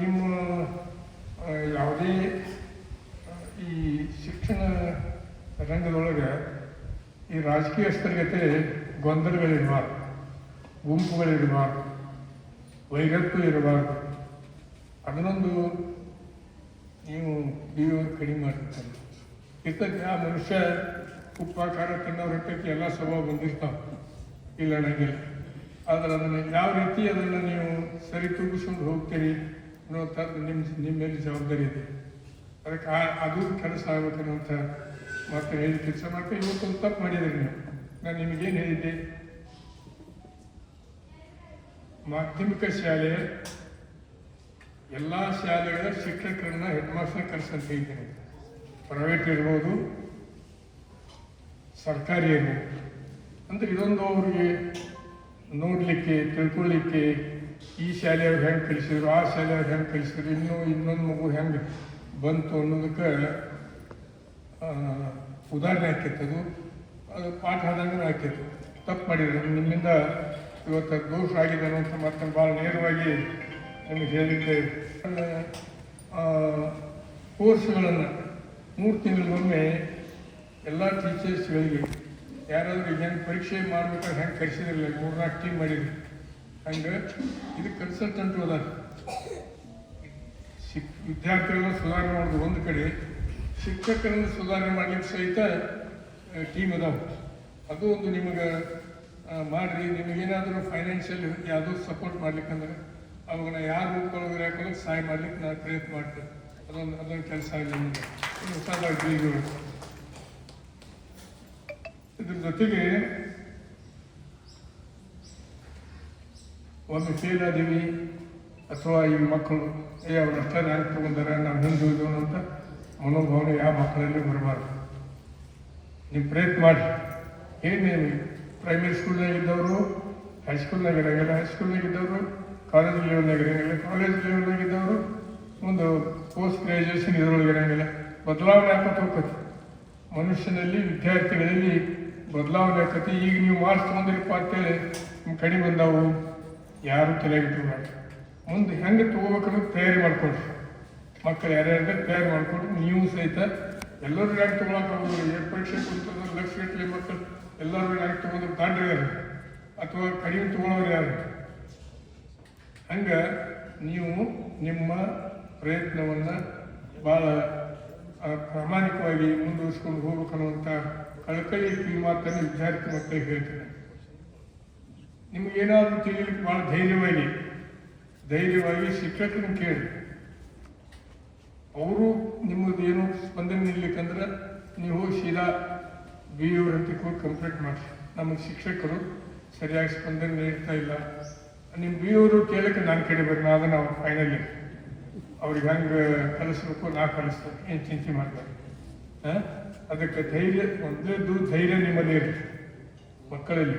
ನಿಮ್ಮ ಯಾವುದೇ ಈ ಶಿಕ್ಷಣ ರಂಗದೊಳಗೆ ಈ ರಾಜಕೀಯ ಸ್ಥಗಿತೆ ಗೊಂದಲಗಳಿರಬಾರ್ದು, ಗುಂಪುಗಳಿರಬಾರ್ದು, ವೈರತ್ವ ಇರಬಾರ್ದು. ಅದನ್ನೊಂದು ನೀವು ಬಿಯೋರು ಕಡಿಮೆ ಮಾಡ್ತಾರೆ. ಇರ್ತೈತಿ ಆ ಮನುಷ್ಯ ಉಪ್ಪ ಖಾರ ತಿನ್ನೋರು ಇರ್ತೈತಿ ಎಲ್ಲ ಸ್ವಭಾವ ಬಂದಿರ್ತಾವೆ. ಇಲ್ಲ ನನಗೆ ಆದ್ರೆ ಅದನ್ನು ಯಾವ ರೀತಿ ಅದನ್ನು ನೀವು ಸರಿ ತೂಗಿಸ್ಕೊಂಡು ಹೋಗ್ತೀರಿ ಅನ್ನೋಂಥದ್ದು ನಿಮ್ಮ ನಿಮ್ಮ ಮೇಲೆ ಜವಾಬ್ದಾರಿ ಇದೆ. ಅದಕ್ಕೆ ಆ ಅದು ಕೆಲಸ ಆಗ್ಬೇಕನ್ನುವಂಥ ಮಾತು ಹೇಳಿ ಕೆಲಸ ಮಾಡ್ತೀನಿ ಇವತ್ತೊಂದು ತಪ್ಪು ಮಾಡಿದ್ರಿ ನೀವು. ನಾನು ನಿಮಗೇನು ಹೇಳಿದ್ದೆ? ಮಾಧ್ಯಮಿಕ ಶಾಲೆ, ಎಲ್ಲ ಶಾಲೆಗಳ ಶಿಕ್ಷಕರನ್ನ ಹೆಡ್ ಮಾಸ್ಟರ್ ಕರೆಸಂತ ಇದ್ದೀನಿ. ಪ್ರೈವೇಟ್ ಇರ್ಬೋದು, ಸರ್ಕಾರಿ ಇರ್ಬೋದು. ಅಂದ್ರೆ ಇದೊಂದು ಅವ್ರಿಗೆ ನೋಡಲಿಕ್ಕೆ ತಿಳ್ಕೊಳ್ಳಿಕ್ಕೆ ಈ ಶಾಲೆಯವ್ರು ಹೆಂಗೆ ಕಲಿಸಿದ್ರು, ಆ ಶಾಲೆಯವ್ರು ಹೆಂಗೆ ಕಲಿಸಿದ್ರು, ಇನ್ನೂ ಇನ್ನೊಂದು ಮಗು ಹೆಂಗೆ ಬಂತು ಅನ್ನೋದಕ್ಕೆ ಉದಾಹರಣೆ ಆಕೈತೆ ಅದು ಪಾಠ ಆದಂಗೆ ಆಕೈತೆ ತಪ್ಪು ಮಾಡಿದ್ರು ನಿಮ್ಮಿಂದ ಇವತ್ತು ದೋಷ ಆಗಿದೆ ಅನ್ನೋಂಥ ಮತ್ತೆ ಭಾಳ ನೇರವಾಗಿ ನಿಮಗೆ ಹೇಳಿದ್ದೆ. ಕೋರ್ಸ್ಗಳನ್ನು ಮೂರು ತಿಂಗಳಿಗೊಮ್ಮೆ ಎಲ್ಲ ಟೀಚರ್ಸ್ಗಳಿಗೆ ಯಾರಾದರೂ ಹೆಂಗೆ ಪರೀಕ್ಷೆ ಮಾಡ್ಬೇಕಾದ್ರೆ ಹೆಂಗೆ ಕರೆಸಿದ್ರಲ್ಲ ಮೂರ್ನಾಲ್ಕು ಟೀಮ್ ಮಾಡಿದ್ರು. ಹಂಗೆ ಇದು ಕನ್ಸಲ್ಟೆಂಟ್ ಹೋದ ವಿದ್ಯಾರ್ಥಿಗಳನ್ನ ಸುಧಾರಣೆ ಮಾಡೋದು ಒಂದು ಕಡೆ. ಶಿಕ್ಷಕರನ್ನು ಸುಧಾರಣೆ ಮಾಡಲಿಕ್ಕೆ ಸಹಿತ ಟೀಮ್ ಅದಾವ. ಅದು ಒಂದು ನಿಮಗೆ ಮಾಡಿರಿ ನಿಮಗೇನಾದರೂ ಫೈನಾನ್ಷಿಯಲ್ ಯಾವುದೋ ಸಪೋರ್ಟ್ ಮಾಡ್ಲಿಕ್ಕಂದ್ರೆ, ಅವಾಗ ಯಾರು ಉಪಯೋಗ ಯಾಕಂದ್ರೆ ಸಹಾಯ ಮಾಡ್ಲಿಕ್ಕೆ ನಾನು ಪ್ರಯತ್ನ ಮಾಡ್ತೇನೆ. ಅದೊಂದು ಅದೊಂದು ಕೆಲಸ ಆಗಲಿ ನಿಮಗೆ. ಹೊಸದಾಗಿ ಇದ್ರ ಜೊತೆಗೆ, ಒಮ್ಮೆ ಫೇಲ್ ಆದೀವಿ, ಅಥವಾ ಈ ಮಕ್ಕಳು, ಏ, ಅವ್ರ ಅಷ್ಟೇ ರ್ಯಾಂಕ್ ತೊಗೊಂಡಾರೆ, ನಾವು ಹಿಂದುಳಿದು ಅಂತ ಮನೋಭಾವನೆ ಯಾವ ಮಕ್ಕಳಲ್ಲಿ ಬರಬಾರ್ದು. ನೀವು ಪ್ರಯತ್ನ ಮಾಡಿ. ಏನು ಪ್ರೈಮರಿ ಸ್ಕೂಲ್ನಾಗಿದ್ದವರು ಹೈಸ್ಕೂಲ್ನಾಗ ಇರಂಗಿಲ್ಲ. ಹೈಸ್ಕೂಲ್ನಾಗ ಇದ್ದವರು ಕಾಲೇಜ್ ಲೆವೆಲ್ನಾಗ ಇರಂಗಿಲ್ಲ. ಕಾಲೇಜ್ ಲೆವೆಲ್ನಾಗಿದ್ದವರು ಒಂದು ಪೋಸ್ಟ್ ಗ್ರಾಜುಯೇಷನ್ ಇದರೊಳಗೆ ಇರಂಗಿಲ್ಲ. ಬದಲಾವಣೆ ಆಕತ್ ಹೋಗ್ತದೆ. ಮನುಷ್ಯನಲ್ಲಿ, ವಿದ್ಯಾರ್ಥಿಗಳಲ್ಲಿ ಬದಲಾವಣೆ ಆಕತಿ ಈಗ ನೀವು ಮಾರ್ಕ್ಸ್ ತೊಗೊಂಡಿರಪ್ಪ ಅಂತೇಳಿ ನಿಮ್ಮ ಕಡಿಮೆ ಬಂದಾವು. ಯಾರು ತಲೆಗಿಟ್ಟು ಮುಂದೆ ಹೆಂಗೆ ತಗೋಬೇಕನ್ನೋದು ತಯಾರಿ ಮಾಡ್ಕೊಳ್ರಿ ಮಕ್ಕಳು ಯಾರ್ಯಾರಿಗೆ ತಯಾರು ಮಾಡ್ಕೊಂಡು ನೀವು ಸಹಿತ ಎಲ್ಲರೂ ರ್ಯಾಂಕ್ ತೊಗೊಳಕ್ಕಾಗೋದು ಏನು ಪರೀಕ್ಷೆ ಕುರಿತು ಲಕ್ಷ ಗಟ್ಟಲೆ ಮಕ್ಕಳು ಎಲ್ಲರೂ ರ್ಯಾಂಕ್ ತಗೊಂಡ್ರು ದಾಂಡ್ರಿದಾರೆ ಅಥವಾ ಕಡಿಮೆ ತೊಗೊಳೋರು ಯಾರು? ಹಂಗೆ ನೀವು ನಿಮ್ಮ ಪ್ರಯತ್ನವನ್ನು ಭಾಳ ಪ್ರಾಮಾಣಿಕವಾಗಿ ಮುಂದುವರಿಸ್ಕೊಂಡು ಹೋಗ್ಬೇಕನ್ನುವಂಥ ಕಳಕಳಿ ಈ ಮಾತನ್ನು ವಿದ್ಯಾರ್ಥಿ ಮಕ್ಕಳಿಗೆ ಹೇಳ್ತೇನೆ. ನಿಮಗೇನಾದರೂ ತಿಳಿಲಿಕ್ಕೆ ಭಾಳ ಧೈರ್ಯವಾಗಿ ಧೈರ್ಯವಾಗಿ ಶಿಕ್ಷಕನ ಕೇಳಿ. ಅವರು ನಿಮ್ಮದು ಏನು ಸ್ಪಂದನೆ ನೀಡಲಿಕ್ಕಂದ್ರೆ ನೀವು ಸೀದಾ ಬಿ ಯು ಅಂತ ಹೋಗಿ ಕಂಪ್ಲೇಂಟ್ ಮಾಡಿ ನಮಗೆ ಶಿಕ್ಷಕರು ಸರಿಯಾಗಿ ಸ್ಪಂದನೆ ನೀಡ್ತಾ ಇಲ್ಲ. ನಿಮ್ಮ ಬಿ ಅವರು ಕೇಳಕ್ಕೆ ನಾನು ಕಡಿಬೇಕು ನಾ ಅದನ್ನು ಅವ್ರು ಫೈನಲಿ ಅವ್ರಿಗೆ ಹೆಂಗೆ ಕಲಿಸ್ಬೇಕು ನಾ ಕಲಿಸ್ತೇನೆ ಏನು ಚಿಂತೆ ಮಾಡ್ತಾರೆ ಹಾಂ? ಅದಕ್ಕೆ ಧೈರ್ಯ, ಒಂದೇದು ಧೈರ್ಯ ನಿಮ್ಮಲ್ಲಿ ಇರಲಿ. ಮಕ್ಕಳಲ್ಲಿ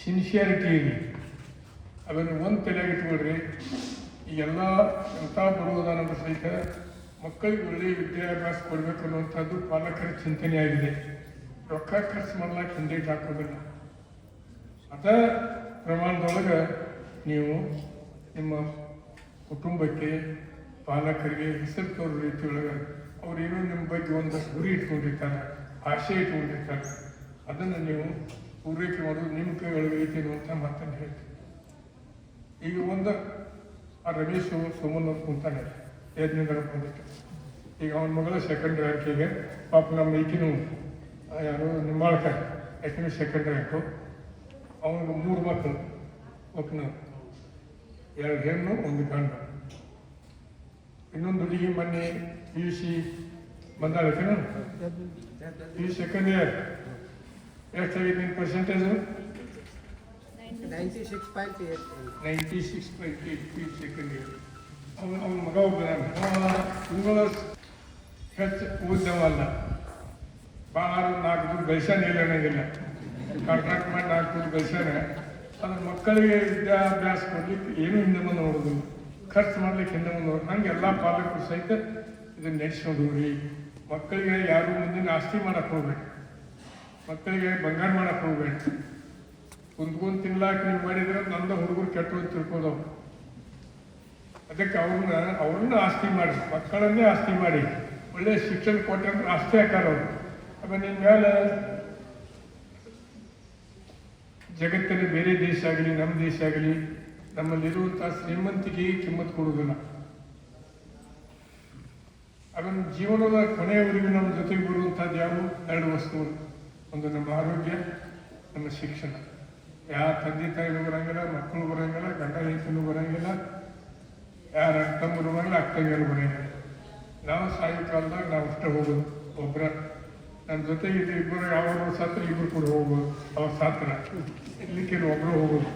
ಸಿನ್ಸಿಯಾರಿಟಿ ಇರಲಿ. ಅದನ್ನು ಒಂದು ತಲೆಯಾಗಿಟ್ಕೊಳ್ರಿ ಈ ಈಗೆಲ್ಲ ಎಂಥ ಬರುವುದನ್ನು ಸಹಿತ ಮಕ್ಕಳಿಗೆ ಒಳ್ಳೆಯ ವಿದ್ಯಾಭ್ಯಾಸ ಕೊಡಬೇಕು ಅನ್ನುವಂಥದ್ದು ಪಾಲಕರ ಚಿಂತನೆ ಆಗಿದೆ ರೊಕ್ಕ ಖರ್ಚು ಮಾಡ್ಲಾಕ ಹಿಂದೇಟ್ ಹಾಕೋದಿಲ್ಲ ಅದ ಪ್ರಮಾಣದೊಳಗೆ ನೀವು ನಿಮ್ಮ ಕುಟುಂಬಕ್ಕೆ ಪಾಲಕರಿಗೆ ಹೆಸರು ತೋರೋ ರೀತಿಯೊಳಗೆ ಏನೋ ನಿಮ್ಮ ಬಗ್ಗೆ ಒಂದು ಗುರಿ ಇಟ್ಕೊಂಡಿರ್ತಾರೆ ಆಶೆ ಇಟ್ಕೊಂಡಿರ್ತಾರೆ. ಅದನ್ನು ನೀವು ಪೂರೈಕೆ ಮಾಡೋದು ನಿಮ್ಮ ಕೈ ಒಳಗೆ ಐತಿ ಅನ್ನುವಂಥ ಮಾತನ್ನು ಹೇಳ್ತೀನಿ. ಈಗ ಒಂದು ಆ ರಮೇಶ್ ಸೋಮನ್ ಅಂತ ಕುಂತಾನೆ. ಈಗ ಅವನ ಮಗಳ ಸೆಕೆಂಡ್ ರ್ಯಾಂಕಿಗೆ ಪಾಪ ನಮ್ಮ ಈಕಿನೂ ಆ, ಯಾರು ನಿಂಬಾಳ್ಕ ಯಾಕಂದ್ರೆ ಸೆಕೆಂಡ್ ರ್ಯಾಂಕು ಅವನಿಗೆ ಮೂರು ಮಕ್ಕಳು ಒಬ್ಬನ ಎರಡು ಹೆಣ್ಣು ಒಂದು ಗಂಡು ಇನ್ನೊಂದು ಹುಡುಗಿ ಮೊನ್ನೆ ಪಿ ಯು ಸಿ ಬಂದಾಳಕೇನು ಪಿ ಯು ಸೆಕೆಂಡ್ ಇಯರ್ ಎಷ್ಟಾಗಿದೆ ನಿನ್ನ percentage ninety six point eight ninety six point eight feet second year ಅವನು ಅವನ ಮಗ ಒಬ್ಬದಾನ ಅವ ಇವುಗಳ ಹೆಚ್ಚು ಓದ್ದವಲ್ಲ ಭಾಳ ನಾಲ್ಕು ದುಡ್ಡು ಗಳಿಸ್ಯಾನ ಇಲ್ಲ ಅನ್ನಂಗಿಲ್ಲ ಕಾಂಟ್ರಾಕ್ಟ್ ಮಾಡಿ ನಾಲ್ಕು ದುಡ್ಡು ಗಳಿಸ್ಯಾನ ಅದ್ರ ಮಕ್ಕಳಿಗೆ ವಿದ್ಯಾಭ್ಯಾಸ ಕೊಡ್ಲಿಕ್ಕೆ ಏನು ಹಿಂದೆ ಮುಂದೆ ನೋಡೋದು ಖರ್ಚು ಮಾಡ್ಲಿಕ್ಕೆ ಹಿಂದೆ ಮುಂದೆ ನೋಡೋದು ನಂಗೆ ಎಲ್ಲ ಪಾಲಕರು ಸಹಿತ ಇದನ್ನ ನಡೆಸ್ಕೊಂಡು ರೀ ಮಕ್ಕಳಿಗೆ ಯಾರು ಮುಂದಿನ ಆಸ್ತಿ ಮಾಡಕ್ಕೆ ಹೋಗ್ಬೇಡಿ ಮಕ್ಕಳಿಗೆ ಬಂಗಾರ ಮಾಡಕ್ಕೆ ಹೋಗ್ಬೇಡಿ ಕುಂತ್ಕೊಂಡು ತಿನ್ಲಾಕ ನೀವು ಮಾಡಿದ್ರೆ ನಂದು ಹುಡುಗರು ಕೆಟ್ಟು ತಿಳ್ಕೋದವು ಅದಕ್ಕೆ ಅವ್ರನ್ನ ಅವ್ರನ್ನ ಆಸ್ತಿ ಮಾಡಿ, ಮಕ್ಕಳನ್ನೇ ಆಸ್ತಿ ಮಾಡಿ. ಒಳ್ಳೆ ಶಿಕ್ಷಣ ಕೊಟ್ಟರೆ ಆಸ್ತಿ ಹಾಕಾರ ಅವರು. ಆಮೇಲೆ ನಿಮ್ಮ ಮೇಲೆ ಜಗತ್ತಿನ ಬೇರೆ ದೇಶ ಆಗಲಿ ನಮ್ಮ ದೇಶ ಆಗಲಿ ನಮ್ಮಲ್ಲಿರುವಂಥ ಶ್ರೀಮಂತಿಗೆ ಕಿಮ್ಮತ್ ಕೊಡುವುದಿಲ್ಲ. ಅದನ್ನ ಜೀವನದ ಕೊನೆಯವರೆಗೂ ನಮ್ಮ ಜೊತೆಗೆ ಬರುವಂಥದ್ದು ಯಾವ ಎರಡು ವಸ್ತುಗಳು. ಒಂದು ನಮ್ಮ ಆರೋಗ್ಯ, ನಮ್ಮ ಶಿಕ್ಷಣ. ಯಾವ ತಂದೆ ತಾಯಿನೂ ಬರಂಗಿಲ್ಲ, ಮಕ್ಕಳು ಬರಂಗಿಲ್ಲ, ಗಂಡ ಹೆಂಡತಿನೂ ಬರಂಗಿಲ್ಲ ಯಾರ ಅಕ್ಕಂಬರು ಬರಲ್ಲ ಅಕ್ಕಂಗರು ಬರಂಗಿಲ್ಲ ನಾವು ಸಾಯಂಕಾಲದಾಗ ನಾವು ಅಷ್ಟೇ ಹೋಗೋದು ಒಬ್ಬರ ನನ್ನ ಜೊತೆ ಇದು ಇಬ್ಬರು ಯಾವಾಗ ಸತ್ರ ಇಬ್ಬರು ಕೂಡ ಹೋಗೋದು ಅವ್ರ ಸಾತ್ರ. ಇಲ್ಲಿಕ್ಕೆ ಒಬ್ಬರು ಹೋಗೋದು.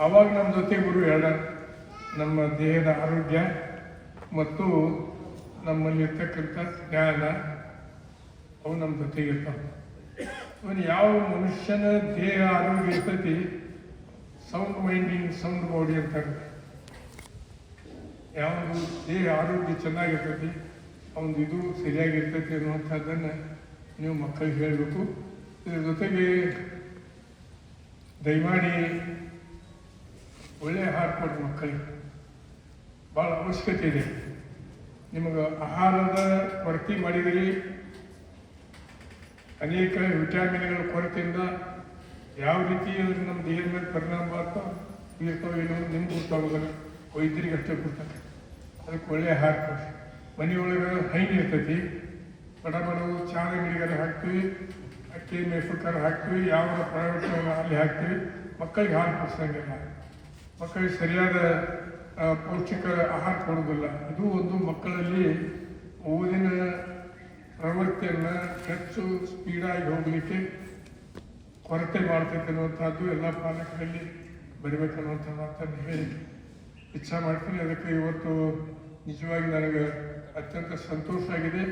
ಅವಾಗ ನಮ್ಮ ಜೊತೆ ಗುರು ಎರಡ ನಮ್ಮ ದೇಹದ ಆರೋಗ್ಯ ಮತ್ತು ನಮ್ಮಲ್ಲಿರ್ತಕ್ಕಂಥ ಜ್ಞಾನ, ಅವು ನಮ್ಮ ಜೊತೆಗೆ ಇರ್ತಾವೆ. ಅವನು ಯಾವ ಮನುಷ್ಯನ ದೇಹ ಆರೋಗ್ಯ ಇರ್ತೈತಿ ಸೌಂಡ್ ಮೈಂಡಿಂಗ್ ಸೌಂಡ್ ಬಾಡಿ ಅಂತಾರೆ ಯಾವುದು ದೇಹ ಆರೋಗ್ಯ ಚೆನ್ನಾಗಿರ್ತೈತಿ ಅವನು ಇದು ಸರಿಯಾಗಿರ್ತೈತಿ ಅನ್ನುವಂಥದ್ದನ್ನು ನೀವು ಮಕ್ಕಳಿಗೆ ಹೇಳಬೇಕು. ಇದ್ರ ಜೊತೆಗೆ ದಯಮಾಡಿ ಒಳ್ಳೆಯ ಆಹಾರ ಕೊಡಿ ಮಕ್ಕಳಿಗೆ. ಭಾಳ ಅವಶ್ಯಕತೆ ಇದೆ. ನಿಮಗೆ ಆಹಾರದ ಕೊರತೆ ಮಾಡಿದರೆ ಅನೇಕ ವಿಟಾಮಿನ್ಗಳ ಕೊರತೆಯಿಂದ ಯಾವ ರೀತಿ ನಮ್ಮ ದೇಹದ ಮೇಲೆ ಪರಿಣಾಮ ಆಗ್ತಾ ಬೀರ್ತಾವೆ ಏನೋ ನಿಮ್ಗೆ ಗೊತ್ತಾಗೋದಿಲ್ಲ. ವೈದ್ಯರಿಗೆ ಅಷ್ಟೇ ಗೊತ್ತಾಗ ಅದಕ್ಕೆ ಒಳ್ಳೆ ಹಾಕಿ ಮನೆ ಮನೆಯೊಳಗೆ ಹೈನು ಇರ್ತೈತಿ. ಬಡ ಬಡವು ಚಾದ ಗಿಡಿಗಾರ ಹಾಕ್ತೀವಿ. ಅಕ್ಕಿ ಮೇಫುಕಾರ ಹಾಕ್ತೀವಿ. ಯಾವ ಪ್ರೈವೇಟ್ ಅಲ್ಲಿ ಹಾಕ್ತೀವಿ. ಮಕ್ಕಳಿಗೆ ಹಾಲು ಕೊಡ್ಸಂಗಿಲ್ಲ. ಮಕ್ಕಳಿಗೆ ಸರಿಯಾದ ಪೌಷ್ಟಿಕ ಆಹಾರ ಕೊಡೋದಿಲ್ಲ ಇದು ಒಂದು ಮಕ್ಕಳಲ್ಲಿ ಓದಿನ ಪ್ರವೃತ್ತಿಯನ್ನು ಹೆಚ್ಚು ಸ್ಪೀಡಾಗಿ ಹೋಗಲಿಕ್ಕೆ ಕೊರತೆ ಮಾಡ್ತೈತೆ ಅನ್ನುವಂಥದ್ದು ಎಲ್ಲ ಪಾಲಕರಲ್ಲಿ ಬರಬೇಕನ್ನುವಂಥ ಮಾತನ್ನು ಹೇಳಿ ಇಚ್ಛಾ ಮಾಡ್ತೀನಿ. ಅದಕ್ಕೆ ಇವತ್ತು ನಿಜವಾಗಿ ನನಗೆ ಅತ್ಯಂತ ಸಂತೋಷ ಆಗಿದೆ.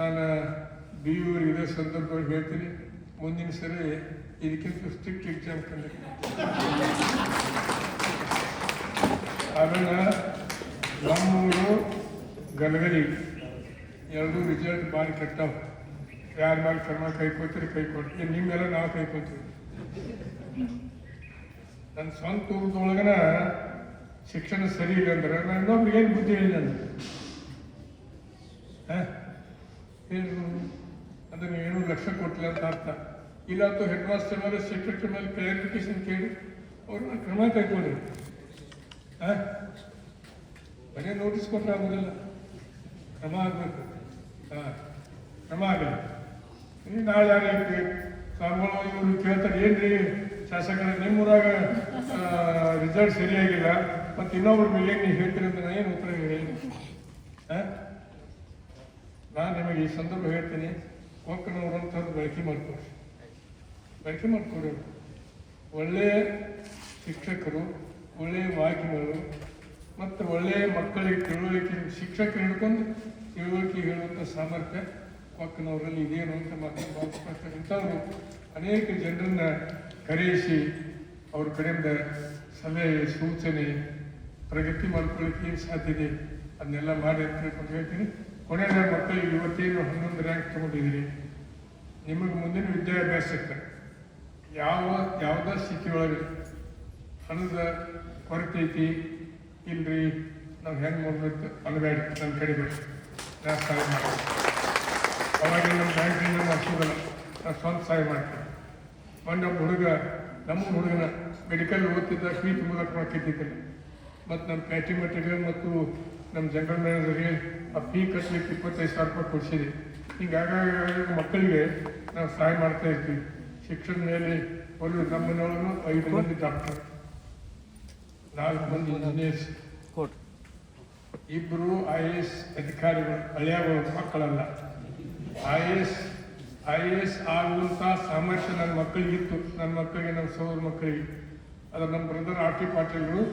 ನಾನು ಬಿ ಯು ಇದೇ ಸಂದರ್ಭದಲ್ಲಿ ಹೇಳ್ತೀನಿ. ಮುಂದಿನ ಸರಿ ಇದಕ್ಕಿಂತ ಸ್ಟ್ರಿಕ್ಟ್ ಎಕ್ಸಾಮ್ ಕಂಡಿದ್ದೀನಿ ಆಮೇಲೆ ನಮ್ಮೂರು ಗಲಗಲಿ ಎರಡೂ ರಿಸಲ್ಟ್ ಭಾರಿ ಕೆಟ್ಟವು. ಯಾರ ಮೇಲೆ ಕ್ರಮ ಕೈಕೊಳ್ತೀರಿ ಕೈಕೊಡ್ತೀವಿ ನಿಮ್ಮೆಲ್ಲ ನಾವು ಕೈಕೊಳ್ತೀವಿ ನನ್ನ ಸ್ವಂತ ಊರದೊಳಗನ ಶಿಕ್ಷಣ ಸರಿ ಇಲ್ಲ ಅಂದ್ರೆ ನಾನು ಇನ್ನೊಬ್ರಿಗೆ ಏನು ಬುದ್ಧಿ ಹೇಳಿ ನಾನು? ಏನು? ಅದನ್ನು ಏನೂ ಲಕ್ಷ ಕೊಟ್ಟಿಲ್ಲ ಅಂತ ಅರ್ಥ. ಇಲ್ಲ ಅಥವಾ ಹೆಡ್ ಮಾಸ್ಟರ್ ಮೇಲೆ ಸೆಕ್ರೆಟರಿ ಮೇಲೆ ಕ್ಲಾರಿಫಿಕೇಶನ್ ಕೇಳಿ ಅವ್ರನ್ನ ಕ್ರಮ ಕೈಕೊಳ್ಳಿ ಹಾಂ? ಬರೀ ನೋಟಿಸ್ ಕೊಟ್ಟರೆ ಆಗೋದಿಲ್ಲ. ಕ್ರಮ ಆಗಬೇಕು. ಹಾಂ, ಕ್ರಮ ಆಗಲ್ಲ ಇನ್ನು ನಾಳೆ ಯಾರು ಸ್ವಾಮಿಗಳು ಇವರು ಕೇಳ್ತಾರೆ, ಏನ್ರಿ ಶಾಸಕರ, ನಿಮ್ಮೂರಾಗ ರಿಸಲ್ಟ್ ಸರಿಯಾಗಿಲ್ಲ. ಮತ್ತು ಇನ್ನೊಬ್ರು ಮಿಲಿಯನ್ ನೀವು ಹೇಳ್ತೀರಿ ನಾನು ಏನು ಉತ್ತರ ಹೇಳಿ? ನಾನು ನಿಮಗೆ ಈ ಸಂದರ್ಭ ಹೇಳ್ತೀನಿ. ಕೊಂಕಣವರಂಥದ್ದು ಬಳಕೆ ಮಾಡ್ಕೊಡಿ. ಬಳಕೆ ಮಾಡಿಕೊಡಿ. ಒಳ್ಳೆಯ ಶಿಕ್ಷಕರು ಒಳ್ಳೆಯ ವಾಕ್ಯಗಳು ಮತ್ತು ಒಳ್ಳೆಯ ಮಕ್ಕಳಿಗೆ ತಿಳುವಳಿಕೆ, ಶಿಕ್ಷಕರು ಹಿಡ್ಕೊಂಡು ತಿಳುವಳಿಕೆ ಹೇಳುವಂಥ ಸಾಮರ್ಥ್ಯ ಕೊಕ್ಕನವರಲ್ಲಿ ಇದೇನು ಅಂತ ಮಾತನ್ನು ಭಾವಿಸ್ಕೊಳ್ತಾರೆ ಇಂಥವ್ರು ಅನೇಕ ಜನರನ್ನ ಕರೆಯಿಸಿ ಅವ್ರ ಕಡೆಯಿಂದ ಸಲಹೆ, ಸೂಚನೆ ಪ್ರಗತಿ ಮಾಡ್ಕೊಳ್ಳಿಕ್ಕೆ ಏನು ಸಾಧ್ಯತೆ ಅದನ್ನೆಲ್ಲ ಮಾಡಿ ಅಂತ ಹೇಳ್ಕೊಂಡು ಹೇಳ್ತೀನಿ. ಕೊನೆಯ ಮಕ್ಕಳು ಇವತ್ತೇನು ಹನ್ನೊಂದು ರ್ಯಾಂಕ್ ತಗೊಂಡಿದ್ದೀರಿ? ನಿಮಗೆ ಮುಂದಿನ ವಿದ್ಯಾಭ್ಯಾಸಕ್ಕೆ ಯಾವ, ಯಾವುದೇ ಸ್ಥಿತಿಯೊಳಗೆ ಹಣದ ಕೊರತೆ ಐತಿ? ಇಲ್ರಿ, ನಾವು ಹೆಂಗೆ ಮಾಡ್ಬೇಕು ಅನ್ಬೇಡ. ನನ್ನ ಕಡೆ ಬೇಡ. ಸಹಾಯ ಮಾಡ್ತೀನಿ. ಅವಾಗ ನಮ್ಮ ಬ್ಯಾಂಕಿಂದ ನಾವು ಸ್ವಂತ ಸಹಾಯ ಮಾಡ್ತೀನಿ. ಒಬ್ಬ ಹುಡುಗ, ನಮ್ಮ ಹುಡುಗನ ಮೆಡಿಕಲ್ ಓದ್ತಿದ್ದ ಫೀಸ್ ಮೂಲಕ ಮಾಡ್ತಿದ್ದಿಲ್ಲ ಮತ್ತು ನಮ್ಮ ಪ್ಯಾಟಿ ಮಟ್ಟಿಗೆ ಮತ್ತು ನಮ್ಮ ಜನರಲ್ ಮ್ಯಾನೇಜರ್ಗೆ ಆ ಫೀ ಕಟ್ಟಲಿಕ್ಕೆ ಇಪ್ಪತ್ತೈದು ಸಾವಿರ ರೂಪಾಯಿ ಕೊಡಿಸಿದೆ ಹಿಂಗಾಗಿ ಮಕ್ಕಳಿಗೆ ನಾವು ಸಹಾಯ ಮಾಡ್ತಾ ಇರ್ತೀವಿ ಶಿಕ್ಷಣ ಮೇಲೆ ಒಂದು ನಮ್ಮ ಮನೆಯೊಳಗೂ ಐದು ಮಂದಿ ಡಾಕ್ಟರ್ ನಾಲ್ಕು ಮಂದಿ ಇಂಜಿನಿಯರ್ಸ್ ಕೋಟ್. ಇಬ್ಬರು ಐ ಎ ಎಸ್ ಅಧಿಕಾರಿಗಳು ಹಳೆಯವರು ಮಕ್ಕಳಲ್ಲ. I A S I A S ಆಗುವಂಥ ಸಾಮರ್ಥ್ಯ ನನ್ನ ಮಕ್ಕಳಿಗಿತ್ತು. ನನ್ನ ಮಕ್ಕಳಿಗೆ ನಮ್ಮ ಸೌರ ಮಕ್ಕಳಿಗೆ. ಅದು ನಮ್ಮ ಬ್ರದರ್ ಆರ್ ಟಿ ಪಾಟೀಲ್ಗಳು,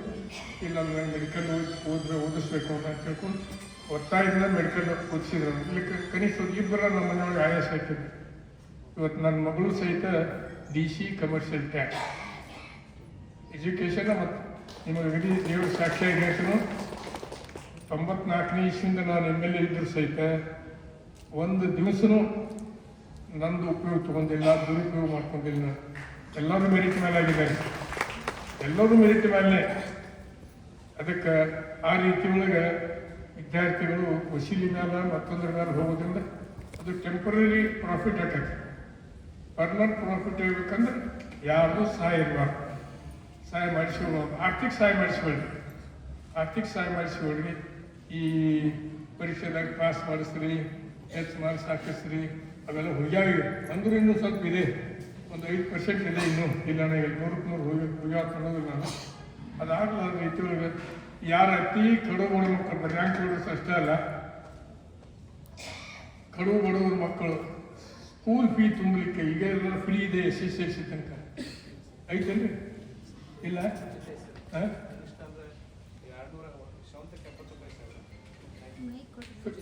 ಇಲ್ಲ ನನಗೆ ಮೆಡಿಕಲ್ ಓದಿದ್ರೆ ಓದಿಸ್ಬೇಕು ಅಂತ ತಿಳ್ಕೊಂಡು ಒತ್ತಾಯದಿಂದ ಮೆಡಿಕಲ್ ಓದಿಸಿದ್ರು. ಇಲ್ಲಿ ಕನಿಷ್ಠ ಇಬ್ಬರ ನಮ್ಮ ಮನೆಯೊಳಗೆ ಆಯಾಸ ಆಗ್ತಿದ್ರು ಇವತ್ತು ನನ್ನ ಮಗಳು ಸಹಿತ D C commercial tax education ಮತ್ತು ನಿಮಗೆ ಇಡೀ ದೇವರು ಸಾಕ್ಷಿಯಾಗಿ ಹೇಳ್ತೀನಿ ತೊಂಬತ್ನಾಲ್ಕನೇ ಇಸ್ವಿಯಿಂದ ನಾನು ಎಂ ಎಲ್ ಎ ಇದ್ದರೂ ಸಹಿತ ಒಂದು ದಿವಸನೂ ನಂದು ಉಪಯೋಗ ತೊಗೊಂಡಿಲ್ಲ, ದುರುಪಯೋಗ ಮಾಡ್ಕೊಂಡಿಲ್ಲ. ಎಲ್ಲರೂ ಮೆರಿಟ್ ಮೇಲೆ ಆಗಿದ್ದಾರೆ ಎಲ್ಲರೂ ಮೆರಿಟ್ ಮೇಲೆ ಅದಕ್ಕೆ ಆ ರೀತಿ ಒಳಗೆ ವಿದ್ಯಾರ್ಥಿಗಳು ವಸೀಲಿ ಮೇಲೆ ಮತ್ತೊಂದ್ರ ಮೇಲೆ ಹೋಗೋದ್ರಿಂದ ಅದು ಟೆಂಪರರಿ ಪ್ರಾಫಿಟ್ ಆಕೈತಿ ಪರ್ಮನೆಂಟ್ ಪ್ರಾಫಿಟ್ ಆಗಬೇಕಂದ್ರೆ ಯಾರು ಸಹಾಯ ಇರಬಾರ್ದು. ಸಹಾಯ ಮಾಡಿಸ್ಕೊಳ್ಬಾರ್ದು ಆರ್ಥಿಕ ಸಹಾಯ ಮಾಡಿಸ್ಬೇಡ್ರಿ ಆರ್ಥಿಕ ಸಹಾಯ ಮಾಡಿಸ್ಬೇಡ್ರಿ ಈ ಪರೀಕ್ಷೆದಾಗ ಪಾಸ್ ಮಾಡಿಸ್ರಿ ಎಚ್ ಮಾರ್ಕ್ಸ್ ಹಾಕಿಸ್ರಿ, ಅವೆಲ್ಲ ಹೋಗ್ಯಾವಿವೆ ಅಂದ್ರೂ ಇನ್ನೂ ಸ್ವಲ್ಪ ಇದೆ. ಒಂದು ಐದು ಪರ್ಸೆಂಟ್ ಇದೆ ಇನ್ನೂ. ಇಲ್ಲ ನೂರಕ್ಕೆ ನೂರು ಹೋಗಿ ಹೋಗ್ಯಾವ ಅನ್ನೋದಿಲ್ಲ ನಾನು ಅದಾಗಲಾರ ರೀತಿ ಯಾರು ಅತಿ ಕಡು ಬಡ ಮಕ್ಕಳು ಬ್ಯಾಂಕ್ ಹೊಡೋದು ಅಷ್ಟೇ ಅಲ್ಲ. ಕಡು ಬಡವ್ರ ಮಕ್ಕಳು ಸ್ಕೂಲ್ ಫೀ ತುಂಬಲಿಕ್ಕೆ ಈಗ ಎಲ್ಲ ಫ್ರೀ ಇದೆ, ಎಸ್ ಎಸ್ ಎಲ್ ಸಿ ತನಕ. ಐತೇನ್ರಿ ಇಲ್ಲ?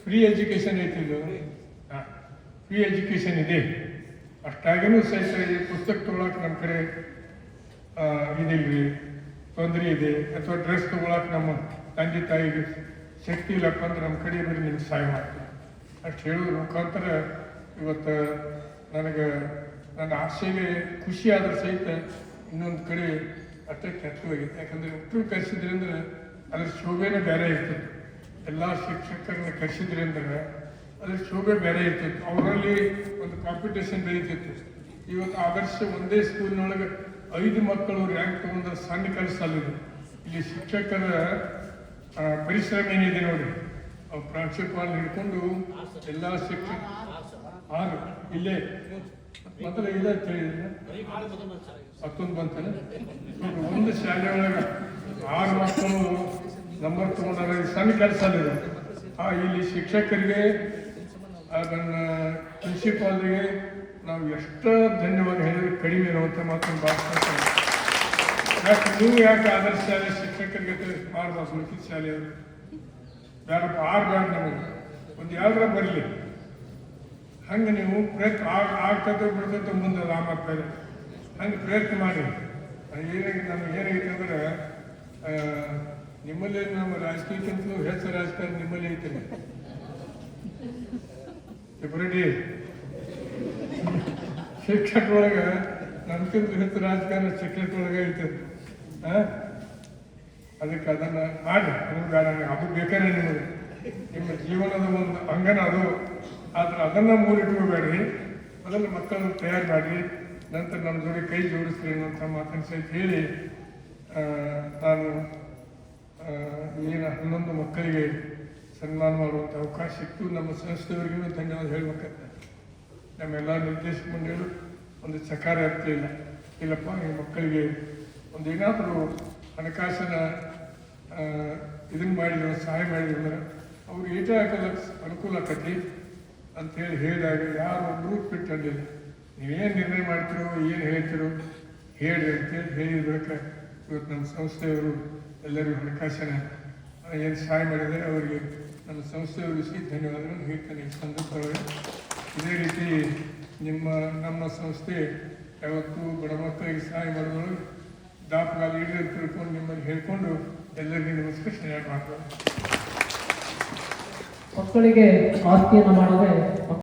ಫ್ರೀ ಎಜುಕೇಶನ್ ಐತಿ ಇದು. ಫ್ರೀ ಎಜುಕೇಶನ್ ಇದೆ. ಅಷ್ಟಾಗಿನೂ ಸಹಿತ ಈ ಪುಸ್ತಕ ತೊಗೊಳಕ್ಕೆ ನಮ್ಮ ಕಡೆ ಇದಿಲ್ರಿ, ತೊಂದರೆ ಇದೆ. ಅಥವಾ ಡ್ರೆಸ್ ತೊಗೊಳಕ್ಕೆ ನಮ್ಮ ತಂದೆ ತಾಯಿಗೆ ಶಕ್ತಿ ಇಲ್ಲಪ್ಪ ಅಂದ್ರೆ ನಮ್ಮ ಕಡೆ ಬರೀ ನಿಮ್ಗೆ ಸಹಾಯ ಮಾಡ್ತೀನಿ. ಅಷ್ಟು ಹೇಳೋದ್ರ ಮುಖಾಂತರ ಇವತ್ತು ನನಗೆ ನನ್ನ ಆಸೆಗೆ ಖುಷಿ ಆದ್ರೆ ಸಹಿತ ಇನ್ನೊಂದು ಕಡೆ ಅಷ್ಟೇ ಯಾಕಂದ್ರೆ ಹುಟ್ಟರು ಕರೆಸಿದ್ರಿ ಅಂದ್ರೆ ಅದ್ರ ಶೋಭೆನೇ ಬೇರೆ ಇರ್ತದೆ. ಎಲ್ಲ ಶಿಕ್ಷಕರನ್ನ ಕರೆಸಿದ್ರಿ ಅಂದ್ರೆ ಶೋಭೆ ಬೇರೆ ಇರ್ತಿತ್ತು. ಅವರಲ್ಲಿ ಒಂದು ಕಾಂಪಿಟೇಷನ್ ಬೆಳೀತಿತ್ತು ಇವತ್ತು ಆದರ್ಶ ಒಂದೇ ಸ್ಕೂಲ್ನೊಳಗೆ ಐದು ಮಕ್ಕಳು ರ್ಯಾಂಕ್ ತಗೊಂಡ್ರೆ ಸಣ್ಣ ಕೆಲಸ ಇಲ್ಲಿ ಶಿಕ್ಷಕರ ಪರಿಶ್ರಮ ಏನಿದೆ ನೋಡಿ. ಅವ್ರು ಪ್ರಾಂಶುಪಾಲ ಹಿಡ್ಕೊಂಡು ಎಲ್ಲ ಶಿಕ್ಷಕ ಆರು. ಇಲ್ಲೇ. ಮಾತ್ರ ಇಲ್ಲ ಹತ್ತೊಂದು ಬಂತಾನೆ ಒಂದು ಶಾಲೆ ಒಳಗೆ ಆರು ಮಕ್ಕಳು ನಂಬರ್ ತಗೊಂಡಾಗ ಸಣ್ಣ ಕೆಲಸ ಆ, ಇಲ್ಲಿ ಶಿಕ್ಷಕರಿಗೆ ಅದನ್ನ ಪ್ರಿನ್ಸಿಪಾಲ್ಗೆ ನಾವು ಎಷ್ಟು ಧನ್ಯವಾದ ಹೇಳಿದ್ರೆ ಕಡಿಮೆ ಇರುವಂಥ ಮಾತನ್ನು ಭಾವಿಸ್ತಾರೆ ಯಾಕೆ, ನೀವು ಯಾಕೆ ಆದರ್ಶ ಶಾಲೆ ಶಿಕ್ಷಕರಿಗೆ ಮಾಡಬಾರ್ದು ಉಳಿದ ಶಾಲೆಯವರು ಯಾರಪ್ಪ ಬೇಡ ನಮಗೆ. ಒಂದು ಯಾವ್ದಾರ ಬರಲಿ. ಹಂಗೆ ನೀವು ಪ್ರಯತ್ನ ಆಗ ಆಗ್ತದೆ ಬಿಡ್ತದೆ ಮುಂದೆ ರಾಮಾಗ್ತಾರೆ ಹಂಗೆ ಪ್ರಯತ್ನ ಮಾಡಿ. ಏನಾಗಿ, ನಮ್ಗೆ ಏನಾಗೈತೆ ಅಂದ್ರೆ ನಿಮ್ಮಲ್ಲಿ ನಮ್ಮ ರಾಜಕೀಯಕ್ಕಿಂತಲೂ ಹೆಚ್ಚು ರಾಜಕಾರಣ ನಿಮ್ಮಲ್ಲಿ ಐತೆ. ಫೆಬ್ರವರಿ ಶಿಕ್ಷಕರೊಳಗೆ ನಮ್ಗಿಂತ ಹೆಚ್ಚು ರಾಜಕಾರಣ ಶಿಕ್ಷಕರೊಳಗೆ ಐತೆ. ಆ? ಅದಕ್ಕೆ ಅದನ್ನ ಮಾಡಿ. ಅದು ಬೇಡ ಅದು ಬೇಕಾರೆ ನಿಮಗೆ. ನಿಮ್ಮ ಜೀವನದ ಒಂದು ಅಂಗನ ಅದು. ಆದ್ರೆ ಅದನ್ನ ಮೂರಿಟ್ಕೋಬೇಡ್ರಿ ಅದನ್ನು ಮಕ್ಕಳನ್ನು ತಯಾರು ಮಾಡಿ. ನಂತರ ನಮ್ಮ ಜೋಡಿ ಕೈ ಜೋಡಿಸ್ರಿ ಅನ್ನೋಂಥ ಮಾತನ್ನು ಸಹಿತ ಹೇಳಿ ನಾನು ಏನು ಹನ್ನೊಂದು ಮಕ್ಕಳಿಗೆ ಸನ್ಮಾನ ಮಾಡುವಂಥ ಅವಕಾಶ ಇತ್ತು ನಮ್ಮ ಸಂಸ್ಥೆಯವರಿಗೂ ಧನ್ಯವಾದ ಹೇಳಬೇಕಂತ. ನಮ್ಮೆಲ್ಲ ನಿರ್ದೇಶಕ ಮಂಡಳಿಗಳು ಒಂದು ಸಕಾರ ಇರ್ತಿಲ್ಲ ಇಲ್ಲಪ್ಪ, ಈ ಮಕ್ಕಳಿಗೆ ಒಂದು ಏನಾದರೂ ಹಣಕಾಸಿನ ಇದನ್ನು ಮಾಡಿದ್ರು ಸಹಾಯ ಮಾಡಿದ್ರು ಅವ್ರಿಗೆ ಈಟ ಹಾಕಲು ಅನುಕೂಲ ಆಕತಿ ಅಂತೇಳಿ ಹೇಳಿದಾಗ ಯಾರು ಒಬ್ಬರು ನೀವು ನೀವೇನು ನಿರ್ಣಯ ಮಾಡ್ತಿರೋ, ಏನು ಹೇಳ್ತಿರೋ ಹೇಳಿ ಅಂತೇಳಿ ಹೇಳಿದ ಬಳಿಕ ಇವತ್ತು ನಮ್ಮ ಸಂಸ್ಥೆಯವರು ಎಲ್ಲರಿಗೂ ಹಣಕಾಸಿನ ಏನು ಸಹಾಯ ಮಾಡಿದರೆ ಅವರಿಗೆ ಸಂಸ್ಥೆಯವರಿಗೆ ಉಳಿಸಿ ಧನ್ಯವಾದಗಳನ್ನು ಹೇಳ್ತೇನೆ. ಈ ಇದೇ ರೀತಿ ನಿಮ್ಮ, ನಮ್ಮ ಸಂಸ್ಥೆ ಯಾವತ್ತೂ ಬಡ ಮಕ್ಕಳಿಗೆ ಸಹಾಯ ಮಾಡೋದ್ರೊಳಗೆ ದಾಪಗಾಲ ಅಂತ ತಿಳ್ಕೊಂಡು ನಿಮ್ಮಲ್ಲಿ ಹೇಳ್ಕೊಂಡು ಎಲ್ಲರಿಗೂ ನಮಸ್ಕಾರ ಮಾಡ್ತಾರೆ ಮಕ್ಕಳಿಗೆ ಆಸ್ತಿಯನ್ನು ಮಾಡದೆ